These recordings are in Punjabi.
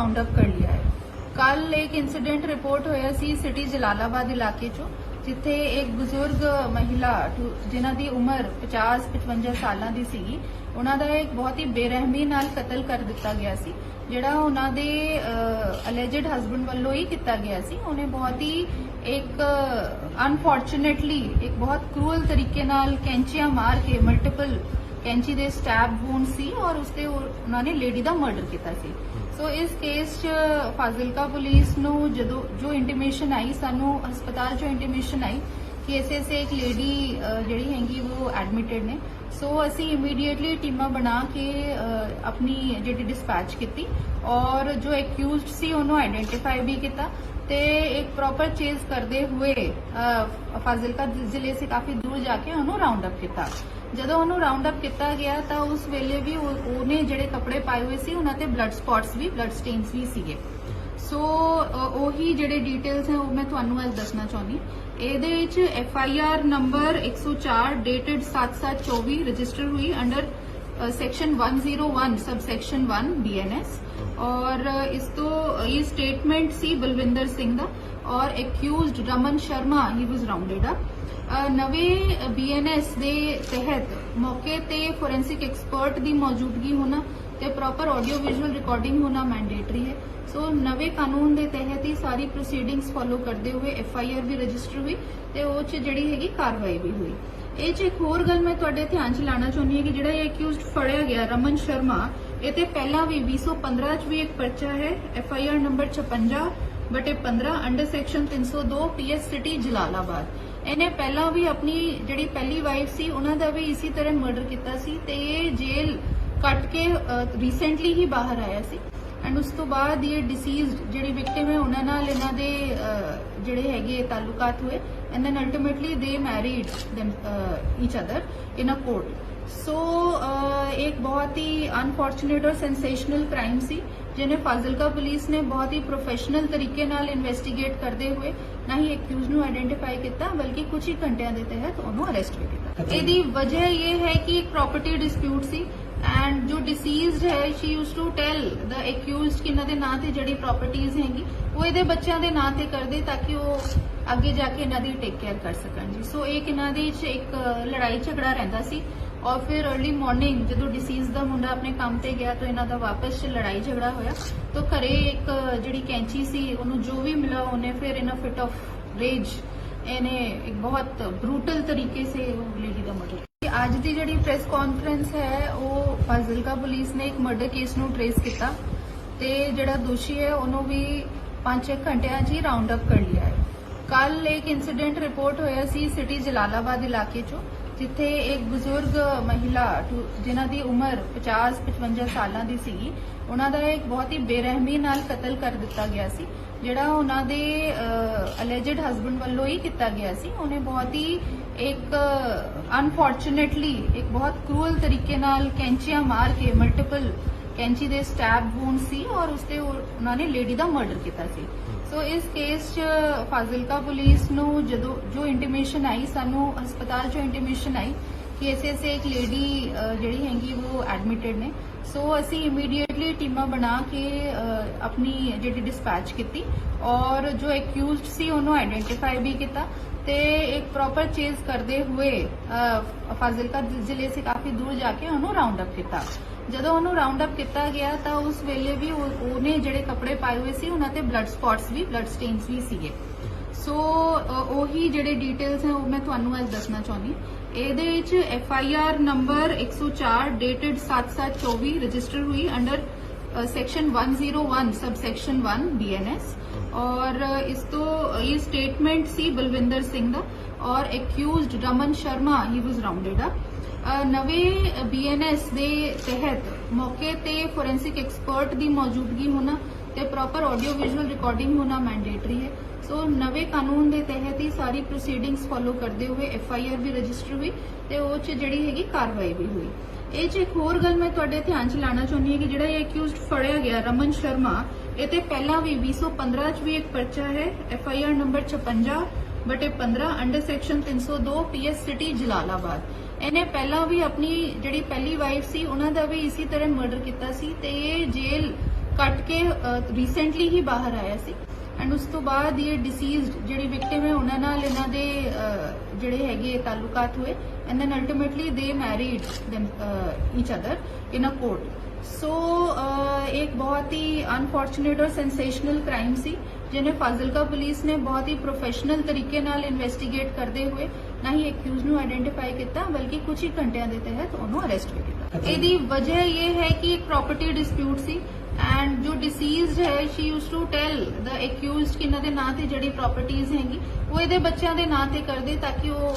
ਰਾਉਂਡ ਅਪ ਕਰ ਲਿਆ ਹੈ। ਕੱਲ ਇੱਕ ਇਨਸੀਡੈਂਟ ਰਿਪੋਰਟ ਹੋਇਆ ਸੀ ਸਿਟੀ ਜਲਾਲਾਬਾਦ ਇਲਾਕੇ ਚੋਂ, ਜਿੱਥੇ ਇੱਕ ਬਜ਼ੁਰਗ ਮਹਿਲਾ ਜਿਨ੍ਹਾਂ ਦੀ ਉਮਰ 50-55 ਸਾਲਾਂ ਦੀ ਸੀਗੀ, ਉਹਨਾਂ ਦਾ ਇੱਕ ਬਹੁਤ ਹੀ ਬੇਰਹਿਮੀ ਨਾਲ ਕਤਲ ਕਰ ਦਿੱਤਾ ਗਿਆ ਸੀ, ਜਿਹੜਾ ਉਹਨਾਂ ਦੇ ਅਲੈਜਡ ਹਸਬੰਡ ਵੱਲੋਂ ਹੀ ਕੀਤਾ ਗਿਆ ਸੀ। ਉਹਨੇ ਬਹੁਤ ਹੀ ਇੱਕ ਅਨਫੋਰਚੂਨੇਟਲੀ ਇੱਕ ਬਹੁਤ ਕਰੂਅਲ ਤਰੀਕੇ ਨਾਲ ਕੈਂਚੀਆਂ ਮਾਰ ਕੇ ਮਲਟੀਪਲ ਕੈਂਚੀ ਦੇ ਸਟੈਬ ਵੂਨ ਸੀ ਔਰ ਉਸਤੇ ਉਹ- ਉਹਨਾਂ ਨੇ ਲੇਡੀ ਦਾ ਮਰਡਰ ਕੀਤਾ ਸੀ। ਸੋ ਇਸ ਕੇਸ 'ਚ ਫਾਜ਼ਿਲਕਾ ਪੁਲਿਸ ਨੂੰ ਜਦੋਂ ਜੋ ਇੰਟੀਮੇਸ਼ਨ ਆਈ, ਸਾਨੂੰ ਹਸਪਤਾਲ 'ਚੋਂ ਇੰਟੀਮੇਸ਼ਨ ਆਈ ਕਿ ਐਸੇ ਐਸੇ ਇੱਕ ਲੇਡੀ ਜਿਹੜੀ ਹੈਗੀ ਉਹ ਐਡਮਿਟਡ ਨੇ। ਸੋ ਅਸੀਂ ਇਮੀਡੀਏਟਲੀ ਟੀਮਾਂ ਬਣਾ ਕੇ ਆਪਣੀ ਜਿਹੜੀ ਡਿਸਪੈਚ ਕੀਤੀ ਔਰ ਜੋ ਐਕਿਊਜ਼ਡ ਸੀ, ਉਹਨੂੰ ਆਇਡੈਂਟੀਫਾਈ ਵੀ ਕੀਤਾ ਤੇ ਇੱਕ ਪ੍ਰੋਪਰ ਚੇਜ਼ ਕਰਦੇ ਹੋਏ ਫਾਜ਼ਿਲਕਾ ਜ਼ਿਲ੍ਹੇ ਸੇ ਕਾਫੀ ਦੂਰ ਜਾ ਕੇ ਉਹਨੂੰ ਰਾਉਂਡ ਅਪ ਕੀਤਾ। ਜਦੋਂ ਉਹਨੂੰ ਰਾਉਂਡ ਅਪ ਕੀਤਾ ਗਿਆ ਤਾਂ ਉਸ ਵੇਲੇ ਵੀ ਉਹਨੇ ਜਿਹੜੇ ਕੱਪੜੇ ਪਾਏ ਹੋਏ ਸੀ, ਉਹਨਾਂ ਤੇ ਬਲੱਡ ਸਪੌਟਸ ਵੀ ਬਲੱਡ ਸਟੇਨਸ ਵੀ ਸੀਗੇ। ਸੋ ਉਹੀ ਜਿਹੜੇ ਡਿਟੇਲਸ ਹੈ ਉਹ ਮੈਂ ਤੁਹਾਨੂੰ ਅੱਜ ਦੱਸਣਾ ਚਾਹੁੰਦੀ। ਇਹਦੇ ਵਿੱਚ F I R number 104 dated 7724 register ਹੋਈ under section 101 sub section 1 BNS ਔਰ ਇਸ ਤੋਂ ਇਹ ਸਟੇਟਮੈਂਟ ਸੀ ਬਲਵਿੰਦਰ ਸਿੰਘ ਦਾ ਔਰ accused Raman Sharma he was rounded up uh, ਨਵੇਂ ਬੀਐਨਐਸ ਦੇ ਤਹਿਤ ਮੌਕੇ ਤੇ ਫੋਰੈਂਸਿਕ ਐਕਸਪਰਟ ਦੀ ਮੌਜੂਦਗੀ ਹੋਣਾ ਤੇ ਪ੍ਰੋਪਰ ਆਡੀਓ ਵਿਜ਼ੂਅਲ ਰਿਕਾਰਡਿੰਗ ਹੋਣਾ ਮੈਂਡੇਟਰੀ ਹੈ। ਸੋ ਨਵੇਂ ਕਾਨੂੰਨ ਦੇ ਤਹਿਤ ਹੀ ਸਾਰੀ ਪ੍ਰੋਸੀਡਿੰਗਸ ਫਾਲੋ ਕਰਦੇ ਹੋਏ ਐਫ ਆਈ ਆਰ ਵੀ ਰਜਿਸਟਰ ਹੋਈ ਤੇ ਉਹ ਚ ਜਿਹੜੀ ਹੈਗੀ ਕਾਰਵਾਈ ਵੀ ਹੋਈ। ਇਹ ਚ ਇੱਕ ਹੋਰ ਗੱਲ ਮੈਂ ਤੁਹਾਡੇ ਧਿਆਨ ਚ ਲਾਣਾ ਚਾਹੁੰਦੀ ਹਾਂ ਕਿ ਜਿਹੜਾ ਇਹ ਅਕਿਊਜ਼ਡ ਫੜਿਆ ਗਿਆ ਰਮਨ ਸ਼ਰਮਾ, ਇਹ ਤੇ ਪਹਿਲਾਂ ਵੀ 2015 ਚ ਵੀ ਇੱਕ ਪਰਚਾ ਹੈ ਐਫ ਆਈ ਆਰ ਨੰਬਰ 56 ਬਟੇ 15 under section 302 PS city Jalalabad. ਇਹਨੇ ਪਹਿਲਾਂ ਵੀ ਆਪਣੀ ਜਿਹੜੀ ਪਹਿਲੀ ਵਾਈਫ ਸੀ, ਉਹਨਾਂ ਦਾ ਵੀ ਇਸੇ ਤਰ੍ਹਾਂ ਮਰਡਰ ਕੀਤਾ ਸੀ ਤੇ ਇਹ ਜੇਲ੍ਹ ਕੱਟ ਕੇ ਰੀਸੈਂਟਲੀ ਹੀ ਬਾਹਰ ਆਇਆ ਸੀ। ਐਂਡ ਉਸ ਤੋਂ ਬਾਅਦ ਇਹ ਡਿਸੀਜ਼ਡ ਜਿਹੜੀ ਵਿਕਟਿਮ ਹੈ ਉਹਨਾਂ ਨਾਲ ਇਹਨਾਂ ਦੇ ਜਿਹੜੇ ਹੈਗੇ ਤਾਲੁਕਾਤ ਹੋਏ and then ultimately they married then each other in a court so ਇੱਕ ਬਹੁਤ ਹੀ ਅਨਫੋਰਚੂਨੇਟ ਔਰ ਸੈਂਸੇਸ਼ਨਲ ਕ੍ਰਾਈਮ ਸੀ ਜਿਹਨੇ ਫਾਜ਼ਿਲਕਾ ਪੁਲਿਸ ਨੇ ਬਹੁਤ ਹੀ ਪ੍ਰੋਫੈਸ਼ਨਲ ਤਰੀਕੇ ਨਾਲ ਇਨਵੈਸਟੀਗੇਟ ਕਰਦੇ ਹੋਏ ਨਾ ਹੀ ਐਕਿਊਜ਼ ਨੂੰ ਆਇਡੈਂਟੀਫਾਈ ਕੀਤਾ ਬਲਕਿ ਕੁਝ ਹੀ ਘੰਟਿਆਂ ਦੇ ਤਹਿਤ ਉਹਨੂੰ ਅਰੈਸਟ ਵੀ ਕੀਤਾ। ਇਹਦੀ ਵਜ੍ਹਾ ਇਹ ਹੈ ਕਿ ਇੱਕ ਪ੍ਰਾਪਰਟੀ ਡਿਸਪਿਊਟ ਸੀ ਐਂਡ ਜੋ ਡਿਸੀਜ਼ਡ ਹੈ she used to tell the accused ਕਿ ਇਹਨਾਂ ਦੇ ਨਾਂ ਤੇ ਜਿਹੜੀ ਪ੍ਰਾਪਰਟੀਆਂ ਹੈਗੀ ਉਹ ਇਹਦੇ ਬੱਚਿਆਂ ਦੇ ਨਾਂ ਤੇ ਕਰਦੇ ਤਾਂ ਕਿ ਉਹ ਅੱਗੇ ਜਾ ਕੇ ਇਹਨਾਂ ਦੀ ਟੇਕ ਕੇਅਰ ਕਰ ਸਕਣ ਜੀ ਸੋ ਇਹ ਇਹਨਾਂ ਦੇ ਵਿੱਚ ਇੱਕ ਲੜਾਈ ਝਗੜਾ ਰਹਿੰਦਾ ਸੀ ਔਰ ਫਿਰ अर्ਲੀ ਮਾਰਨਿੰਗ ਜਦੋਂ ਡਿਸੀਜ਼ ਦਾ ਮੁੰਡਾ ਆਪਣੇ ਕੰਮ ਤੇ ਗਿਆ ਤਾਂ ਇਹਨਾਂ ਦਾ ਵਾਪਸ ਲੜਾਈ ਝਗੜਾ ਹੋਇਆ ਤਾਂ ਘਰੇ ਇੱਕ ਜਿਹੜੀ ਕੈਂਚੀ ਸੀ ਉਹਨੂੰ ਜੋ ਵੀ ਮਿਲਾ ਉਹਨੇ ਫਿਰ ਇਹਨਾਂ ਫਿਟ ਆਫ ਰੇਜ ਇਹਨੇ ਇੱਕ ਬਹੁਤ ਬਰੂਟਲ ਤਰੀਕੇ ਸੇ ਉਹ ਲੇਡੀ ਦਾ ਮਰਡਰ ਅੱਜ ਦੀ ਜਿਹੜੀ ਪ੍ਰੈਸ ਕਾਨਫਰੰਸ ਹੈ, ਉਹ ਫਾਜ਼ਿਲਕਾ ਪੁਲਿਸ ਨੇ ਇੱਕ ਮਰਡਰ ਕੇਸ ਨੂੰ ਟ੍ਰੇਸ ਕੀਤਾ ਤੇ ਜਿਹੜਾ ਦੋਸ਼ੀ ਹੈ, ਉਹਨੂੰ ਵੀ 5-6 ਘੰਟਿਆਂ 'ਚ ਹੀ ਰਾਉਂਡ ਅਪ ਕਰ ਲਿਆ ਹੈ। ਕੱਲ ਇੱਕ ਇਨਸੀਡੈਂਟ ਰਿਪੋਰਟ ਹੋਇਆ ਸੀ ਸਿਟੀ ਜਲਾਲਾਬਾਦ ਇਲਾਕੇ ਚੋਂ, ਜਿੱਥੇ ਇੱਕ ਬਜ਼ੁਰਗ ਮਹਿਲਾ ਜਿਨ੍ਹਾਂ ਦੀ ਉਮਰ 50-55 ਸਾਲਾਂ ਦੀ ਸੀਗੀ, ਉਹਨਾਂ ਦਾ ਇੱਕ ਬਹੁਤ ਹੀ ਬੇਰਹਿਮੀ ਨਾਲ ਕਤਲ ਕਰ ਦਿੱਤਾ ਗਿਆ ਸੀ, ਜਿਹੜਾ ਉਹਨਾਂ ਦੇ ਅਲੈਜਡ ਹਸਬੰਡ ਵੱਲੋਂ ਹੀ ਕੀਤਾ ਗਿਆ ਸੀ। ਉਹਨੇ ਬਹੁਤ ਹੀ ਇੱਕ ਅਨਫੋਰਚੂਨੇਟਲੀ ਇੱਕ ਬਹੁਤ ਕਰੂਅਲ ਤਰੀਕੇ ਨਾਲ ਕੈਂਚੀਆਂ ਮਾਰ ਕੇ ਮਲਟੀਪਲ ਕੈਂਚੀ ਦੇ ਸਟੈਬ ਵੂਨ ਸੀ ਔਰ ਉਸਤੇ ਉਹ- ਉਹਨਾਂ ਨੇ ਲੇਡੀ ਦਾ ਮਰਡਰ ਕੀਤਾ ਸੀ। ਸੋ ਇਸ ਕੇਸ 'ਚ ਫਾਜ਼ਿਲਕਾ ਪੁਲਿਸ ਨੂੰ ਜਦੋਂ, ਜੋ ਇੰਟੀਮੇਸ਼ਨ ਆਈ, ਸਾਨੂੰ ਹਸਪਤਾਲ 'ਚੋਂ ਇੰਟੀਮੇਸ਼ਨ ਆਈ ਕਿ ਐਸੇ ਐਸੇ ਇੱਕ ਲੇਡੀ ਜਿਹੜੀ ਹੈਗੀ ਉਹ ਐਡਮਿਟਡ ਨੇ ਸੋ ਅਸੀਂ ਇਮੀਡੀਏਟਲੀ ਟੀਮਾਂ ਬਣਾ ਕੇ ਆਪਣੀ ਜਿਹੜੀ ਡਿਸਪੈਚ ਕੀਤੀ ਔਰ ਜੋ ਐਕਿਊਜ਼ਡ ਸੀ ਉਹਨੂੰ ਆਇਡੈਂਟੀਫਾਈ ਵੀ ਕੀਤਾ ਤੇ ਇੱਕ ਪ੍ਰੋਪਰ ਚੇਜ਼ ਕਰਦੇ ਹੋਏ ਫਾਜ਼ਿਲਕਾ ਜ਼ਿਲ੍ਹੇ ਸੇ ਕਾਫੀ ਦੂਰ ਜਾ ਕੇ ਉਹਨੂੰ ਰਾਉਂਡ ਅਪ ਕੀਤਾ ਜਦੋਂ ਉਹਨੂੰ ਰਾਉਂਡ ਅਪ ਕੀਤਾ ਗਿਆ ਤਾਂ ਉਸ ਵੇਲੇ ਵੀ ਉਹਨੇ ਜਿਹੜੇ ਕੱਪੜੇ ਪਾਏ ਹੋਏ ਸੀ ਉਹਨਾਂ ਤੇ ਬਲੱਡ ਸਪੌਟਸ ਵੀ ਬਲੱਡ ਸਟੇਨਸ ਵੀ ਸੀਗੇ ਸੋ ਉਹੀ ਜਿਹੜੇ ਡਿਟੇਲਸ ਹੈ ਉਹ ਮੈਂ ਤੁਹਾਨੂੰ ਅੱਜ ਦੱਸਣਾ ਚਾਹੁੰਦੀ ਇਹਦੇ ਵਿੱਚ F I R number 104 dated 7724 register ਹੋਈ under section 101 sub section 1 BNS ਔਰ ਇਸ ਤੋਂ ਇਹ ਸਟੇਟਮੈਂਟ ਸੀ ਬਲਵਿੰਦਰ ਸਿੰਘ ਦਾ ਔਰ accused Raman Sharma he was rounded up uh, ਨਵੇਂ ਬੀਐਨਐਸ ਦੇ ਤਹਿਤ ਮੌਕੇ ਤੇ ਫੋਰੈਂਸਿਕ ਐਕਸਪਰਟ ਦੀ ਮੌਜੂਦਗੀ ਹੋਣਾ ਤੇ ਪ੍ਰੋਪਰ ਆਡੀਓ ਵਿਜ਼ੂਅਲ ਰਿਕਾਰਡਿੰਗ ਹੋਣਾ ਮੈਂਡੇਟਰੀ ਹੈ। ਸੋ ਨਵੇਂ ਕਾਨੂੰਨ ਦੇ ਤਹਿਤ ਹੀ ਸਾਰੀ ਪ੍ਰੋਸੀਡਿੰਗਸ ਫਾਲੋ ਕਰਦੇ ਹੋਏ ਐਫ ਆਈ ਆਰ ਵੀ ਰਜਿਸਟਰ ਹੋਈ ਤੇ ਉਹ ਚ ਜਿਹੜੀ ਹੈਗੀ ਕਾਰਵਾਈ ਵੀ ਹੋਈ। ਇਹ ਚ ਇੱਕ ਹੋਰ ਗੱਲ ਮੈਂ ਤੁਹਾਡੇ ਧਿਆਨ ਚ ਲਾਣਾ ਚਾਹੁੰਦੀ ਹਾਂ ਕਿ ਜਿਹੜਾ ਇਹ ਅਕਿਊਜ਼ਡ ਫੜਿਆ ਗਿਆ ਰਮਨ ਸ਼ਰਮਾ, ਇਹ ਤੇ ਪਹਿਲਾਂ ਵੀ 2015 ਚ ਵੀ ਇੱਕ ਪਰਚਾ ਹੈ ਐਫ ਆਈ ਆਰ ਨੰਬਰ 56 ਬਟੇ 15 under section 302 PS city Jalalabad. ਇਹਨੇ ਪਹਿਲਾਂ ਵੀ ਆਪਣੀ ਜਿਹੜੀ ਪਹਿਲੀ ਵਾਈਫ ਸੀ, ਉਹਨਾਂ ਦਾ ਵੀ ਇਸੇ ਤਰ੍ਹਾਂ ਮਰਡਰ ਕੀਤਾ ਸੀ ਤੇ ਇਹ ਜੇਲ੍ਹ ਕੱਟ ਕੇ ਰੀਸੈਂਟਲੀ ਹੀ ਬਾਹਰ ਆਇਆ ਸੀ। ਐਂਡ ਉਸ ਤੋਂ ਬਾਅਦ ਇਹ ਡਿਸੀਜ਼ਡ ਜਿਹੜੀ ਵਿਕਟਿਮ ਹੈ ਉਹਨਾਂ ਨਾਲ ਇਹਨਾਂ ਦੇ ਜਿਹੜੇ ਹੈਗੇ ਤਾਲੁਕਾਤ ਹੋਏ। And then ultimately they married each other in a court so ਇੱਕ ਬਹੁਤ ਹੀ ਅਨਫੋਰਚੂਨੇਟ ਔਰ ਸੈਂਸੇਸ਼ਨਲ ਕ੍ਰਾਈਮ ਸੀ ਜਿਹਨੇ ਫਾਜ਼ਿਲਕਾ ਪੁਲਿਸ ਨੇ ਬਹੁਤ ਹੀ ਪ੍ਰੋਫੈਸ਼ਨਲ ਤਰੀਕੇ ਨਾਲ ਇਨਵੈਸਟੀਗੇਟ ਕਰਦੇ ਹੋਏ ਨਾ ਹੀ ਐਕਿਊਜ਼ ਨੂੰ ਆਇਡੈਂਟੀਫਾਈ ਕੀਤਾ ਬਲਕਿ ਕੁਝ ਹੀ ਘੰਟਿਆਂ ਦੇ ਤਹਿਤ ਉਹਨੂੰ ਅਰੈਸਟ ਵੀ ਕੀਤਾ। ਇਹਦੀ ਵਜ੍ਹਾ ਇਹ ਹੈ ਕਿ ਇੱਕ ਪ੍ਰਾਪਰਟੀ ਡਿਸਪਿਊਟ ਸੀ ਐਂਡ ਜੋ ਡਿਸੀਜ਼ਡ ਹੈ she used to tell the accused ਕਿ ਇਹਨਾਂ ਦੇ ਨਾਂ ਤੇ ਜਿਹੜੀ ਪ੍ਰਾਪਰਟੀਆਂ ਹੈਗੀ ਉਹ ਇਹਦੇ ਬੱਚਿਆਂ ਦੇ ਨਾਂ ਤੇ ਕਰਦੇ ਤਾਂ ਕਿ ਉਹ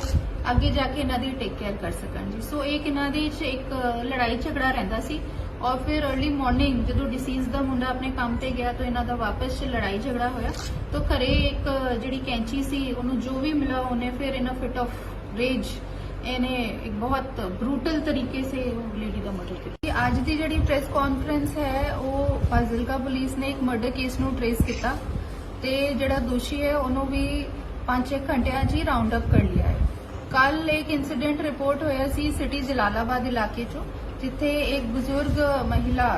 ਅੱਗੇ ਜਾ ਕੇ ਇਹਨਾਂ ਦੀ ਟੇਕ ਕੇਅਰ ਕਰ ਸਕਣ ਜੀ ਸੋ ਇਹ ਇਹਨਾਂ ਦੇ ਵਿੱਚ ਇੱਕ ਲੜਾਈ ਝਗੜਾ ਰਹਿੰਦਾ ਸੀ ਔਰ ਫਿਰ अर्ਲੀ ਮਾਰਨਿੰਗ ਜਦੋਂ ਡਿਸੀਜ਼ ਦਾ ਮੁੰਡਾ ਆਪਣੇ ਕੰਮ ਤੇ ਗਿਆ ਤਾਂ ਇਹਨਾਂ ਦਾ ਵਾਪਸ 'ਚ ਲੜਾਈ ਝਗੜਾ ਹੋਇਆ ਤਾਂ ਘਰੇ ਇੱਕ ਜਿਹੜੀ ਕੈਂਚੀ ਸੀ ਉਹਨੂੰ ਜੋ ਵੀ ਮਿਲਾ ਉਹਨੇ ਫਿਰ ਇਹਨਾਂ ਫਿਟ ਆਫ ਰੇਜ ਇਹਨੇ ਇੱਕ ਬਹੁਤ ਬਰੂਟਲ ਤਰੀਕੇ ਸੇ ਲੇਡੀ ਦਾ ਮਰਡਰ ਕੀਤਾ। ਅੱਜ ਦੀ ਜਿਹੜੀ ਪ੍ਰੈਸ ਕਾਨਫਰੰਸ ਹੈ, ਉਹ ਫਾਜ਼ਿਲਕਾ ਪੁਲਿਸ ਨੇ ਇੱਕ ਮਰਡਰ ਕੇਸ ਨੂੰ ਟ੍ਰੇਸ ਕੀਤਾ। ਤੇ ਜਿਹੜਾ ਦੋਸ਼ੀ ਹੈ, ਉਹਨੂੰ ਵੀ 5-6 ਘੰਟਿਆਂ 'ਚ ਹੀ ਰਾਉਂਡ ਅਪ ਕਰ ਲਿਆ ਹੈ। ਕੱਲ ਇੱਕ ਇਨਸੀਡੈਂਟ ਰਿਪੋਰਟ ਹੋਇਆ ਸੀ ਸਿਟੀ ਜਲਾਲਾਬਾਦ ਇਲਾਕੇ 'ਚੋਂ। ਜਿੱਥੇ ਇੱਕ ਬਜ਼ੁਰਗ ਮਹਿਲਾ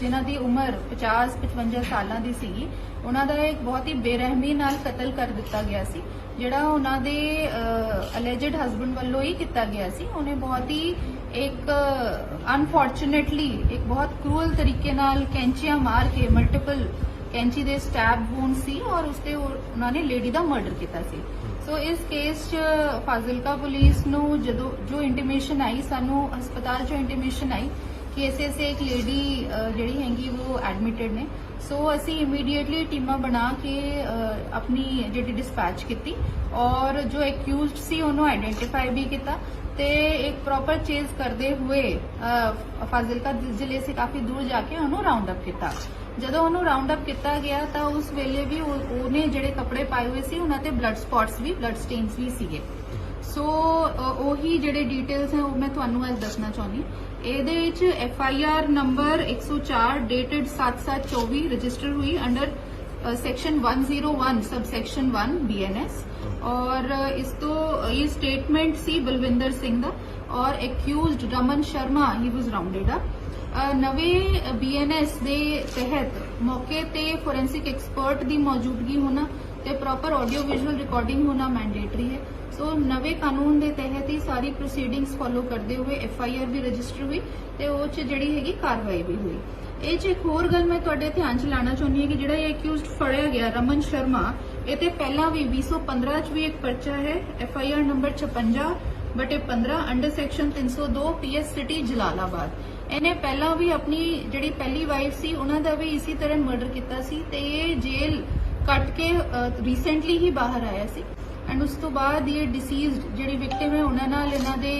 ਜਿਨ੍ਹਾਂ ਦੀ ਉਮਰ 50-55 ਸਾਲਾਂ ਦੀ ਸੀਗੀ, ਉਹਨਾਂ ਦਾ ਇੱਕ ਬਹੁਤ ਹੀ ਬੇਰਹਿਮੀ ਨਾਲ ਕਤਲ ਕਰ ਦਿੱਤਾ ਗਿਆ ਸੀ, ਜਿਹੜਾ ਉਹਨਾਂ ਦੇ ਅਲੈਜਡ ਹਸਬੰਡ ਵੱਲੋਂ ਹੀ ਕੀਤਾ ਗਿਆ ਸੀ। ਉਹਨੇ ਬਹੁਤ ਹੀ ਇੱਕ ਅਨਫੋਰਚੂਨੇਟਲੀ ਇੱਕ ਬਹੁਤ ਕਰੂਅਲ ਤਰੀਕੇ ਨਾਲ ਕੈਂਚੀਆਂ ਮਾਰ ਕੇ ਮਲਟੀਪਲ ਕੈਂਚੀ ਦੇ ਸਟੈਬ ਵੂਨ ਸੀ ਔਰ ਉਸਤੇ ਉਹਨਾਂ ਨੇ ਲੇਡੀ ਦਾ ਮਰਡਰ ਕੀਤਾ ਸੀ। ਸੋ ਇਸ ਕੇਸ 'ਚ ਫਾਜ਼ਿਲਕਾ ਪੁਲਿਸ ਨੂੰ ਜਦੋਂ ਜੋ ਇੰਟੀਮੇਸ਼ਨ ਆਈ, ਸਾਨੂੰ ਹਸਪਤਾਲ 'ਚੋਂ ਇੰਟੀਮੇਸ਼ਨ ਆਈ ਕਿ ਇੱਕ ਲੇਡੀ ਜਿਹੜੀ ਹੈਗੀ ਉਹ ਐਡਮਿਟਡ ਨੇ ਸੋ ਅਸੀਂ ਇਮੀਡੀਏਟਲੀ ਟੀਮਾਂ ਬਣਾ ਕੇ ਆਪਣੀ ਜਿਹੜੀ ਡਿਸਪੈਚ ਕੀਤੀ ਔਰ ਜੋ ਐਕਿਊਜ਼ਡ ਸੀ ਉਹਨੂੰ ਆਇਡੈਂਟੀਫਾਈ ਵੀ ਕੀਤਾ ਤੇ ਇੱਕ ਪ੍ਰੋਪਰ ਚੇਜ਼ ਕਰਦੇ ਹੋਏ ਫਾਜ਼ਿਲਕਾ ਜ਼ਿਲ੍ਹੇ ਸੇ ਕਾਫੀ ਦੂਰ ਜਾ ਕੇ ਉਹਨੂੰ ਰਾਉਂਡ ਅਪ ਕੀਤਾ ਜਦੋਂ ਉਹਨੂੰ ਰਾਉਂਡ ਅਪ ਕੀਤਾ ਗਿਆ ਤਾਂ ਉਸ ਵੇਲੇ ਵੀ ਉਹਨੇ ਜਿਹੜੇ ਕੱਪੜੇ ਪਾਏ ਹੋਏ ਸੀ ਉਹਨਾਂ ਤੇ ਬਲੱਡ ਸਪੌਟਸ ਵੀ ਬਲੱਡ ਸਟੇਨਸ ਵੀ ਸੀਗੇ ਸੋ ਉਹੀ ਜਿਹੜੇ ਡਿਟੇਲਸ ਹੈ ਉਹ ਮੈਂ ਤੁਹਾਨੂੰ ਅੱਜ ਦੱਸਣਾ ਚਾਹੁੰਦੀ ਇਹਦੇ ਵਿੱਚ F I R number 104 dated 7724 register ਹੋਈ under section 101 sub section 1 BNS ਔਰ ਇਸ ਤੋਂ ਇਹ ਸਟੇਟਮੈਂਟ ਸੀ ਬਲਵਿੰਦਰ ਸਿੰਘ ਦਾ ਔਰ accused Raman Sharma he was rounded up uh, ਨਵੇਂ ਬੀਐਨਐਸ ਦੇ ਤਹਿਤ ਮੌਕੇ ਤੇ ਫੋਰੈਂਸਿਕ ਐਕਸਪਰਟ ਦੀ ਮੌਜੂਦਗੀ ਹੋਣਾ ਤੇ ਪ੍ਰੋਪਰ ਆਡੀਓ ਵਿਜ਼ੂਅਲ ਰਿਕਾਰਡਿੰਗ ਹੋਣਾ ਮੈਂਡੇਟਰੀ ਹੈ। ਸੋ ਨਵੇਂ ਕਾਨੂੰਨ ਦੇ ਤਹਿਤ ਹੀ ਸਾਰੀ ਪ੍ਰੋਸੀਡਿੰਗਸ ਫੋਲੋ ਕਰਦੇ ਹੋਏ ਐਫ ਆਈ ਆਰ ਵੀ ਰਜਿਸਟਰ ਹੋਈ ਤੇ ਉਹ ਚ ਜਿਹੜੀ ਹੈਗੀ ਕਾਰਵਾਈ ਵੀ ਹੋਈ। ਇਹ ਚ ਇੱਕ ਹੋਰ ਗੱਲ ਮੈਂ ਤੁਹਾਡੇ ਧਿਆਨ ਚ ਲਾਣਾ ਚਾਹੁੰਦੀ ਹਾਂ ਕਿ ਜਿਹੜਾ ਇਹ ਅਕਿਊਜ਼ਡ ਫੜਿਆ ਗਿਆ ਰਮਨ ਸ਼ਰਮਾ, ਇਹ ਤੇ ਪਹਿਲਾਂ ਵੀ 2015 ਚ ਵੀ ਇੱਕ ਪਰਚਾ ਹੈ ਐਫ ਆਈ ਆਰ ਨੰਬਰ 56 ਬਟੇ 15 under section 302 PS city Jalalabad. ਇਹਨੇ ਪਹਿਲਾਂ ਵੀ ਆਪਣੀ ਜਿਹੜੀ ਪਹਿਲੀ ਵਾਈਫ ਸੀ, ਉਹਨਾਂ ਦਾ ਵੀ ਇਸੇ ਤਰ੍ਹਾਂ ਮਰਡਰ ਕੀਤਾ ਸੀ ਤੇ ਇਹ ਜੇਲ੍ਹ ਕੱਟ ਕੇ ਰੀਸੈਂਟਲੀ ਹੀ ਬਾਹਰ ਆਇਆ ਸੀ। ਐਂਡ ਉਸ ਤੋਂ ਬਾਅਦ ਇਹ ਡਿਸੀਜ਼ਡ ਜਿਹੜੀ ਵਿਕਟਿਮ ਹੈ ਉਹਨਾਂ ਨਾਲ ਇਹਨਾਂ ਦੇ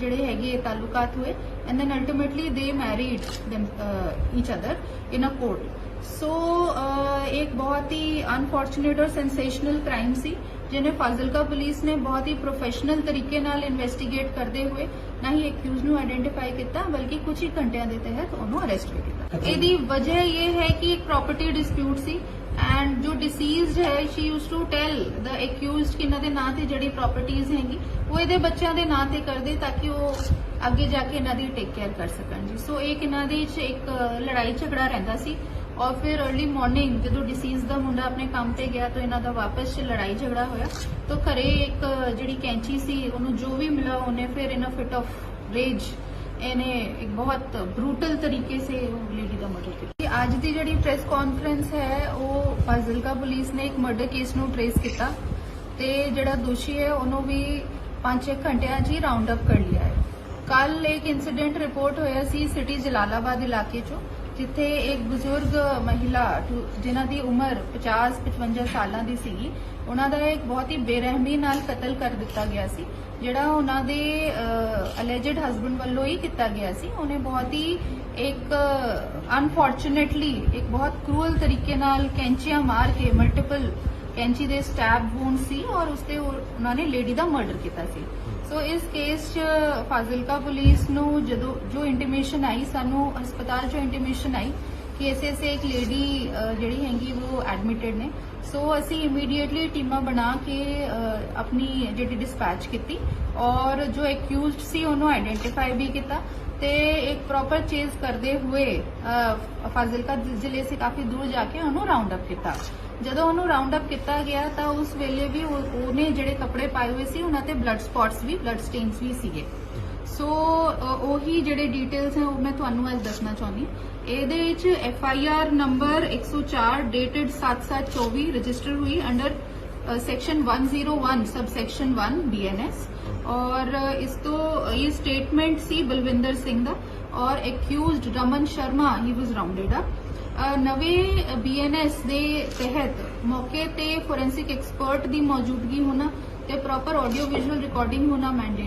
ਜਿਹੜੇ ਹੈਗੇ ਤਾਲੁਕਾਤ ਹੋਏ। And then ultimately they married each other in a court so ਇੱਕ ਬਹੁਤ ਹੀ ਅਨਫੋਰਚੂਨੇਟ ਔਰ ਸੈਂਸੇਸ਼ਨਲ ਕ੍ਰਾਈਮ ਸੀ ਜਿਹਨੇ ਫਾਜ਼ਿਲਕਾ ਪੁਲਿਸ ਨੇ ਬਹੁਤ ਹੀ ਪ੍ਰੋਫੈਸ਼ਨਲ ਤਰੀਕੇ ਨਾਲ ਇਨਵੈਸਟੀਗੇਟ ਕਰਦੇ ਹੋਏ ਨਾ ਹੀ ਐਕਿਊਜ਼ ਨੂੰ ਆਇਡੈਂਟੀਫਾਈ ਕੀਤਾ ਬਲਕਿ ਕੁਝ ਹੀ ਘੰਟਿਆਂ ਦੇ ਤਹਿਤ ਉਹਨੂੰ ਅਰੈਸਟ ਵੀ ਕੀਤਾ। ਇਹਦੀ ਵਜ੍ਹਾ ਇਹ ਹੈ ਕਿ ਇੱਕ ਪ੍ਰਾਪਰਟੀ ਡਿਸਪਿਊਟ ਸੀ ਐਂਡ ਜੋ ਡਿਸੀਜ਼ਡ ਹੈ she used to tell the accused ਕਿ ਇਹਨਾਂ ਦੇ ਨਾਂ ਤੇ ਜਿਹੜੀ ਪ੍ਰਾਪਰਟੀਆਂ ਹੈਗੀ, ਉਹ ਇਹਦੇ ਬੱਚਿਆਂ ਦੇ ਨਾਂ ਤੇ ਕਰਦੇ ਤਾਂ ਕਿ ਉਹ ਅੱਗੇ ਜਾ ਕੇ ਇਹਨਾਂ ਦੀ ਟੇਕ ਕੇਅਰ ਕਰ ਸਕਣ ਜੀ। ਸੋ ਇਹ ਇਹਨਾਂ ਦੇ ਵਿੱਚ ਇੱਕ ਲੜਾਈ ਝਗੜਾ ਰਹਿੰਦਾ ਸੀ। ਔਰ ਫਿਰ अर्ਲੀ ਮਾਰਨਿੰਗ ਜਦੋਂ ਡਿਸੀਜ਼ ਦਾ ਮੁੰਡਾ ਆਪਣੇ ਕੰਮ ਤੇ ਗਿਆ ਤਾਂ ਇਹਨਾਂ ਦਾ ਵਾਪਸ 'ਚ ਲੜਾਈ ਝਗੜਾ ਹੋਇਆ। ਤਾਂ ਘਰੇ ਇੱਕ ਜਿਹੜੀ ਕੈਂਚੀ ਸੀ, ਉਹਨੂੰ ਜੋ ਵੀ ਮਿਲਾ, ਉਹਨੇ ਫਿਰ ਇਨ ਫਿਟ ਆਫ ਰੇਜ ਇਹਨੇ ਇੱਕ ਬਹੁਤ ਬਰੂਟਲ ਤਰੀਕੇ ਸੇ ਉਹ ਲੇਡੀ ਦਾ ਮਰਡਰ ਕੀਤਾ। ਅੱਜ ਦੀ ਜਿਹੜੀ ਪ੍ਰੈਸ ਕਾਨਫਰੰਸ ਹੈ, ਉਹ ਫਾਜ਼ਿਲਕਾ ਪੁਲਿਸ ਨੇ ਇੱਕ ਮਰਡਰ ਕੇਸ ਨੂੰ ਟ੍ਰੇਸ ਕੀਤਾ ਤੇ ਜਿਹੜਾ ਦੋਸ਼ੀ ਹੈ, ਉਹਨੂੰ ਵੀ 5-6 ਘੰਟਿਆਂ 'ਚ ਹੀ ਰਾਉਂਡ ਅਪ ਕਰ ਲਿਆ ਹੈ। ਕੱਲ ਇੱਕ ਇਨਸੀਡੈਂਟ ਰਿਪੋਰਟ ਹੋਇਆ ਸੀ ਸਿਟੀ ਜਲਾਲਾਬਾਦ ਇਲਾਕੇ 'ਚੋਂ, ਜਿੱਥੇ ਇੱਕ ਬਜ਼ੁਰਗ ਮਹਿਲਾ ਟੂ- ਜਿਨ੍ਹਾਂ ਦੀ ਉਮਰ 50-55 ਸਾਲਾਂ ਦੀ ਸੀਗੀ, ਉਹਨਾਂ ਦਾ ਇੱਕ ਬਹੁਤ ਹੀ ਬੇਰਹਿਮੀ ਨਾਲ ਕਤਲ ਕਰ ਦਿੱਤਾ ਗਿਆ ਸੀ। ਜਿਹੜਾ ਉਹਨਾਂ ਦੇ ਅਲੈਜਡ ਹਸਬੰਡ ਵੱਲੋਂ ਹੀ ਕੀਤਾ ਗਿਆ ਸੀ, ਉਹਨੇ ਬਹੁਤ ਹੀ ਇੱਕ ਅਨਫੋਰਚੂਨੇਟਲੀ ਇੱਕ ਬਹੁਤ ਕਰੂਅਲ ਤਰੀਕੇ ਨਾਲ ਕੈਂਚੀਆਂ ਮਾਰ ਕੇ ਮਲਟੀਪਲ ਕੈਂਚੀ ਦੇ ਸਟੈਬ ਵੂਨ ਸੀ ਔਰ ਉਸਤੇ ਉਹ- ਉਹਨਾਂ ਨੇ ਲੇਡੀ ਦਾ ਮਰਡਰ ਕੀਤਾ ਸੀ। ਸੋ ਇਸ ਕੇਸ 'ਚ ਫਾਜ਼ਿਲਕਾ ਪੁਲਿਸ ਨੂੰ ਜਦੋਂ, ਜੋ ਇੰਟੀਮੇਸ਼ਨ ਆਈ, ਸਾਨੂੰ ਹਸਪਤਾਲ 'ਚੋਂ ਇੰਟੀਮੇਸ਼ਨ ਆਈ ਕਿ ਐਸੇ ਐਸੇ ਇੱਕ ਲੇਡੀ ਜਿਹੜੀ ਹੈਗੀ ਉਹ ਐਡਮਿਟਡ ਨੇ। ਸੋ ਅਸੀਂ ਇਮੀਡੀਏਟਲੀ ਟੀਮਾਂ ਬਣਾ ਕੇ ਆਪਣੀ ਜਿਹੜੀ ਡਿਸਪੈਚ ਕੀਤੀ ਔਰ ਜੋ ਐਕਿਊਜ਼ਡ ਸੀ, ਉਹਨੂੰ ਆਇਡੈਂਟੀਫਾਈ ਵੀ ਕੀਤਾ ਤੇ ਇੱਕ ਪ੍ਰੋਪਰ ਚੇਜ਼ ਕਰਦੇ ਹੋਏ ਫਾਜ਼ਿਲਕਾ ਜ਼ਿਲ੍ਹੇ ਸੇ ਕਾਫੀ ਦੂਰ ਜਾ ਕੇ ਉਹਨੂੰ ਰਾਉਂਡ ਅਪ ਕੀਤਾ। ਜਦੋਂ ਉਹਨੂੰ ਰਾਉਂਡ ਅਪ ਕੀਤਾ ਗਿਆ ਤਾਂ ਉਸ ਵੇਲੇ ਵੀ ਉਹਨੇ ਜਿਹੜੇ ਕੱਪੜੇ ਪਾਏ ਹੋਏ ਸੀ, ਉਹਨਾਂ ਤੇ ਬਲੱਡ ਸਪੌਟਸ ਵੀ ਬਲੱਡ ਸਟੇਨਸ ਵੀ ਸੀਗੇ। ਸੋ ਉਹੀ ਜਿਹੜੇ ਡੀਟੇਲਸ ਹੈ, ਉਹ ਮੈਂ ਤੁਹਾਨੂੰ ਅੱਜ ਦੱਸਣਾ ਚਾਹੁੰਦੀ। ਇਹਦੇ ਵਿੱਚ F I R number 104 dated 7724 register ਹੋਈ under section 101 sub section 1 S ਔਰ, ਇਸ ਤੋਂ, ਇਹ ਸਟੇਟਮੈਂਟ ਸੀ ਬਲਵਿੰਦਰ ਸਿੰਘ ਦਾ। ਔਰ accused Raman Sharma he was rounded up ਨਵੇਂ ਐਸ ਦੇ ਤਹਿਤ ਮੌਕੇ ਤੇ ਫੋਰੈਂਸਿਕ ਐਕਸਪਰਟ ਦੀ ਮੌਜੂਦਗੀ ਹੋਣਾ ਤੇ ਪ੍ਰੋਪਰ ਆਡੀਓ ਵਿਜ਼ੂਅਲ ਰਿਕਾਰਡਿੰਗ ਹੋਣਾ ਮੈਂਡੇਟ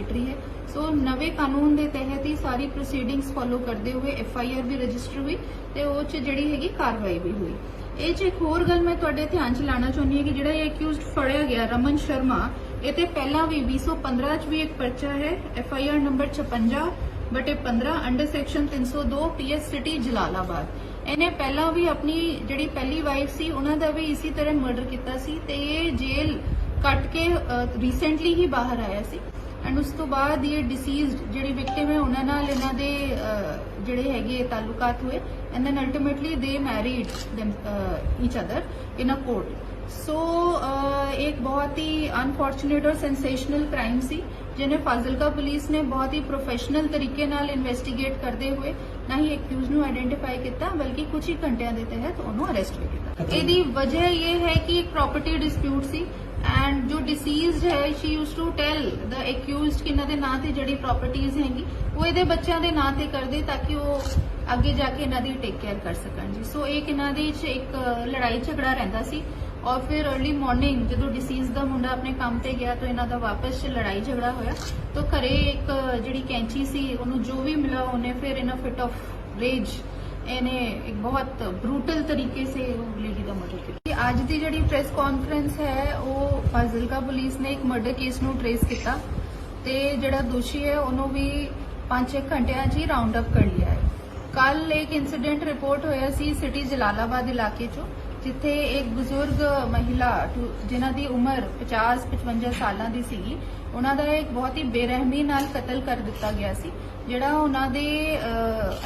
ਸੋ ਨਵੇਂ ਕਾਨੂੰਨ ਦੇ ਤਹਿਤ ਹੀ ਸਾਰੀ ਪ੍ਰੋਸੀਡਿੰਗਸ ਫੋਲੋ ਕਰਦੇ ਹੋਏ ਐਫ ਆਈ ਆਰ ਵੀ ਰਜਿਸਟਰ ਹੋਈ ਤੇ ਉਹ ਚ ਜਿਹੜੀ ਹੈਗੀ ਕਾਰਵਾਈ ਵੀ ਹੋਈ। ਇਹ ਚ ਇੱਕ ਹੋਰ ਗੱਲ ਮੈਂ ਤੁਹਾਡੇ ਧਿਆਨ ਚ ਲਾਣਾ ਚਾਹੁੰਦੀ ਹਾਂ ਕਿ ਜਿਹੜਾ ਇਹ ਅਕਿਊਜ਼ਡ ਫੜਿਆ ਗਿਆ ਰਮਨ ਸ਼ਰਮਾ, ਇਹ ਤੇ ਪਹਿਲਾਂ ਵੀ 215 ਚ ਵੀ ਇੱਕ ਪਰਚਾ ਹੈ ਐਫ ਆਈ ਆਰ ਨੰਬਰ 56 ਬਟੇ 15 under section 302 PS city Jalalabad. ਇਹਨੇ ਪਹਿਲਾਂ ਵੀ ਆਪਣੀ ਜਿਹੜੀ ਪਹਿਲੀ ਵਾਈਫ ਸੀ, ਉਹਨਾਂ ਦਾ ਵੀ ਇਸੇ ਤਰ੍ਹਾਂ ਮਰਡਰ ਕੀਤਾ ਸੀ ਤੇ ਇਹ ਜੇਲ੍ਹ ਕੱਟ ਕੇ ਰੀਸੈਂਟਲੀ ਹੀ ਬਾਹਰ ਆਇਆ ਸੀ। ਐਂਡ ਉਸ ਤੋਂ ਬਾਅਦ ਇਹ ਡਿਸੀਜ਼ਡ ਜਿਹੜੀ ਵਿਕਟਿਮ ਹੈ ਉਹਨਾਂ ਨਾਲ ਇਹਨਾਂ ਦੇ ਜਿਹੜੇ ਹੈਗੇ ਤਾਲੁਕਾਤ ਹੋਏ। And then ultimately they married each other in a court so ਇੱਕ ਬਹੁਤ ਹੀ ਅਨਫੋਰਚੂਨੇਟ ਔਰ ਸੈਂਸੇਸ਼ਨਲ ਕ੍ਰਾਈਮ ਸੀ ਜਿਹਨੇ ਫਾਜ਼ਿਲਕਾ ਪੁਲਿਸ ਨੇ ਬਹੁਤ ਹੀ ਪ੍ਰੋਫੈਸ਼ਨਲ ਤਰੀਕੇ ਨਾਲ ਇਨਵੈਸਟੀਗੇਟ ਕਰਦੇ ਹੋਏ ਨਾ ਹੀ ਐਕਿਊਜ਼ ਨੂੰ ਆਇਡੈਂਟੀਫਾਈ ਕੀਤਾ ਬਲਕਿ ਕੁਝ ਹੀ ਘੰਟਿਆਂ ਦੇ ਤਹਿਤ ਉਹਨੂੰ ਅਰੈਸਟ ਵੀ ਕੀਤਾ। ਇਹਦੀ ਵਜ੍ਹਾ ਇਹ ਹੈ ਕਿ ਇੱਕ ਪ੍ਰਾਪਰਟੀ ਡਿਸਪਿਊਟ ਸੀ ਐਂਡ ਜੋ ਡਿਸੀਜ਼ਡ ਹੈ she used to tell the accused ਕਿ ਇਹਨਾਂ ਦੇ ਨਾਂ ਤੇ ਜਿਹੜੀ ਪ੍ਰਾਪਰਟੀਆਂ ਹੈਗੀ ਉਹ ਇਹਦੇ ਬੱਚਿਆਂ ਦੇ ਨਾਂ ਤੇ ਕਰਦੇ ਤਾਂ ਕਿ ਉਹ ਅੱਗੇ ਜਾ ਕੇ ਇਹਨਾਂ ਦੀ ਟੇਕ ਕੇਅਰ ਕਰ ਸਕਣ ਜੀ ਸੋ ਇਹ ਇਹਨਾਂ ਦੇ ਵਿੱਚ ਇੱਕ ਲੜਾਈ ਝਗੜਾ ਰਹਿੰਦਾ ਸੀ ਔਰ ਫਿਰ अर्ਲੀ ਮਾਰਨਿੰਗ ਜਦੋਂ ਡਿਸੀਜ਼ ਦਾ ਮੁੰਡਾ ਆਪਣੇ ਕੰਮ ਤੇ ਗਿਆ ਤਾਂ ਇਹਨਾਂ ਦਾ ਵਾਪਸ ਲੜਾਈ ਝਗੜਾ ਹੋਇਆ ਤਾਂ ਘਰੇ ਇੱਕ ਜਿਹੜੀ ਕੈਂਚੀ ਸੀ ਉਹਨੂੰ ਜੋ ਵੀ ਮਿਲਾ ਉਹਨੇ ਫਿਰ ਇਹਨਾਂ ਫਿਟ ਆਫ ਰੇਜ ਇਹਨੇ ਇੱਕ ਬਹੁਤ ਬਰੂਟਲ ਤਰੀਕੇ ਸੇ ਉਹ ਲੇਡੀ ਦਾ ਮਰਡਰ ਕੀਤਾ ਅੱਜ ਦੀ ਜਿਹੜੀ ਪ੍ਰੈਸ ਕਾਨਫਰੰਸ ਹੈ, ਉਹ ਫਾਜ਼ਿਲਕਾ ਪੁਲਿਸ ਨੇ ਇੱਕ ਮਰਡਰ ਕੇਸ ਨੂੰ ਟ੍ਰੇਸ ਕੀਤਾ ਤੇ ਜਿਹੜਾ ਦੋਸ਼ੀ ਹੈ, ਉਹਨੂੰ ਵੀ 5-6 ਘੰਟਿਆਂ 'ਚ ਹੀ ਰਾਉਂਡ ਅਪ ਕਰ ਲਿਆ ਹੈ। ਕੱਲ ਇੱਕ ਇਨਸੀਡੈਂਟ ਰਿਪੋਰਟ ਹੋਇਆ ਸੀ ਸਿਟੀ ਜਲਾਲਾਬਾਦ ਇਲਾਕੇ 'ਚੋਂ ਜਿੱਥੇ ਇੱਕ ਬਜ਼ੁਰਗ ਮਹਿਲਾ ਜਿਨ੍ਹਾਂ ਦੀ ਉਮਰ 50-55 ਸਾਲਾਂ ਦੀ ਸੀਗੀ, ਉਹਨਾਂ ਦਾ ਇੱਕ ਬਹੁਤ ਹੀ ਬੇਰਹਿਮੀ ਨਾਲ ਕਤਲ ਕਰ ਦਿੱਤਾ ਗਿਆ ਸੀ, ਜਿਹੜਾ ਉਹਨਾਂ ਦੇ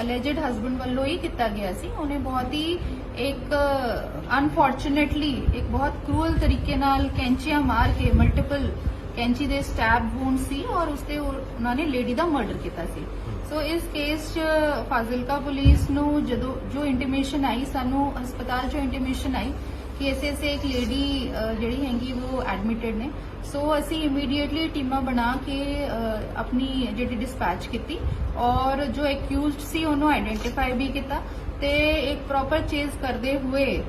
ਅਲੈਜਡ ਹਸਬੰਡ ਵੱਲੋਂ ਹੀ ਕੀਤਾ ਗਿਆ ਸੀ। ਉਹਨੇ ਬਹੁਤ ਹੀ ਇੱਕ ਅਨਫੋਰਚੂਨੇਟਲੀ ਇੱਕ ਬਹੁਤ ਕਰੂਅਲ ਤਰੀਕੇ ਨਾਲ ਕੈਂਚੀਆਂ ਮਾਰ ਕੇ ਮਲਟੀਪਲ ਕੈਂਚੀ ਦੇ ਸਟੈਬ ਵੂਨ ਸੀ ਔਰ ਉਸਤੇ ਉਹਨਾਂ ਨੇ ਲੇਡੀ ਦਾ ਮਰਡਰ ਕੀਤਾ ਸੀ। ਸੋ ਇਸ ਕੇਸ 'ਚ ਫਾਜ਼ਿਲਕਾ ਪੁਲਿਸ ਨੂੰ ਜਦੋਂ ਜੋ ਇੰਟੀਮੇਸ਼ਨ ਆਈ, ਸਾਨੂੰ ਹਸਪਤਾਲ 'ਚੋਂ ਇੰਟੀਮੇਸ਼ਨ ਆਈ ਕਿ ਐਸੇ ਐਸੇ ਇੱਕ ਲੇਡੀ ਜਿਹੜੀ ਹੈਗੀ ਉਹ ਐਡਮਿਟਡ ਨੇ। ਸੋ ਅਸੀਂ ਇਮੀਡੀਏਟਲੀ ਟੀਮਾਂ ਬਣਾ ਕੇ ਆਪਣੀ ਜਿਹੜੀ ਡਿਸਪੈਚ ਕੀਤੀ ਔਰ ਜੋ ਐਕਿਊਜ਼ਡ ਸੀ, ਉਹਨੂੰ ਆਇਡੈਂਟੀਫਾਈ ਵੀ ਕੀਤਾ ਤੇ ਇੱਕ ਪ੍ਰੋਪਰ ਚੇਜ਼ ਕਰਦੇ ਹੋਏ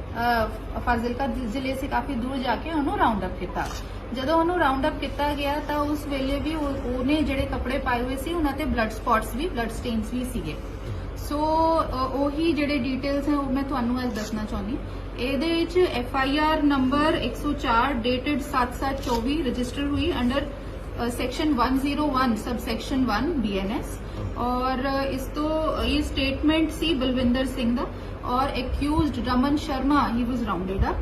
ਫਾਜ਼ਿਲਕਾ ਜ਼ਿ- ਜ਼ਿਲ੍ਹੇ ਸੇ ਕਾਫੀ ਦੂਰ ਜਾ ਕੇ ਉਹਨੂੰ ਰਾਉਂਡ ਅਪ ਕੀਤਾ। ਜਦੋਂ ਉਹਨੂੰ ਰਾਉਂਡ ਅਪ ਕੀਤਾ ਗਿਆ ਤਾਂ ਉਸ ਵੇਲੇ ਵੀ ਉਹਨੇ ਜਿਹੜੇ ਕੱਪੜੇ ਪਾਏ ਹੋਏ ਸੀ, ਉਹਨਾਂ ਤੇ ਬਲੱਡ ਸਪੌਟਸ ਵੀ ਬਲੱਡ ਸਟੇਨਸ ਵੀ ਸੀਗੇ। ਸੋ ਉਹੀ ਜਿਹੜੇ ਡੀਟੇਲਸ ਹੈ, ਉਹ ਮੈਂ ਤੁਹਾਨੂੰ ਅੱਜ ਦੱਸਣਾ ਚਾਹੁੰਦੀ। ਇਹਦੇ ਵਿੱਚ F I R number 104 dated 7724 register ਹੋਈ under section 101 sub section 1 S ਔਰ, ਇਸ ਤੋਂ, ਇਹ ਸਟੇਟਮੈਂਟ ਸੀ ਬਲਵਿੰਦਰ ਸਿੰਘ ਦਾ। ਔਰ accused Raman Sharma he was rounded up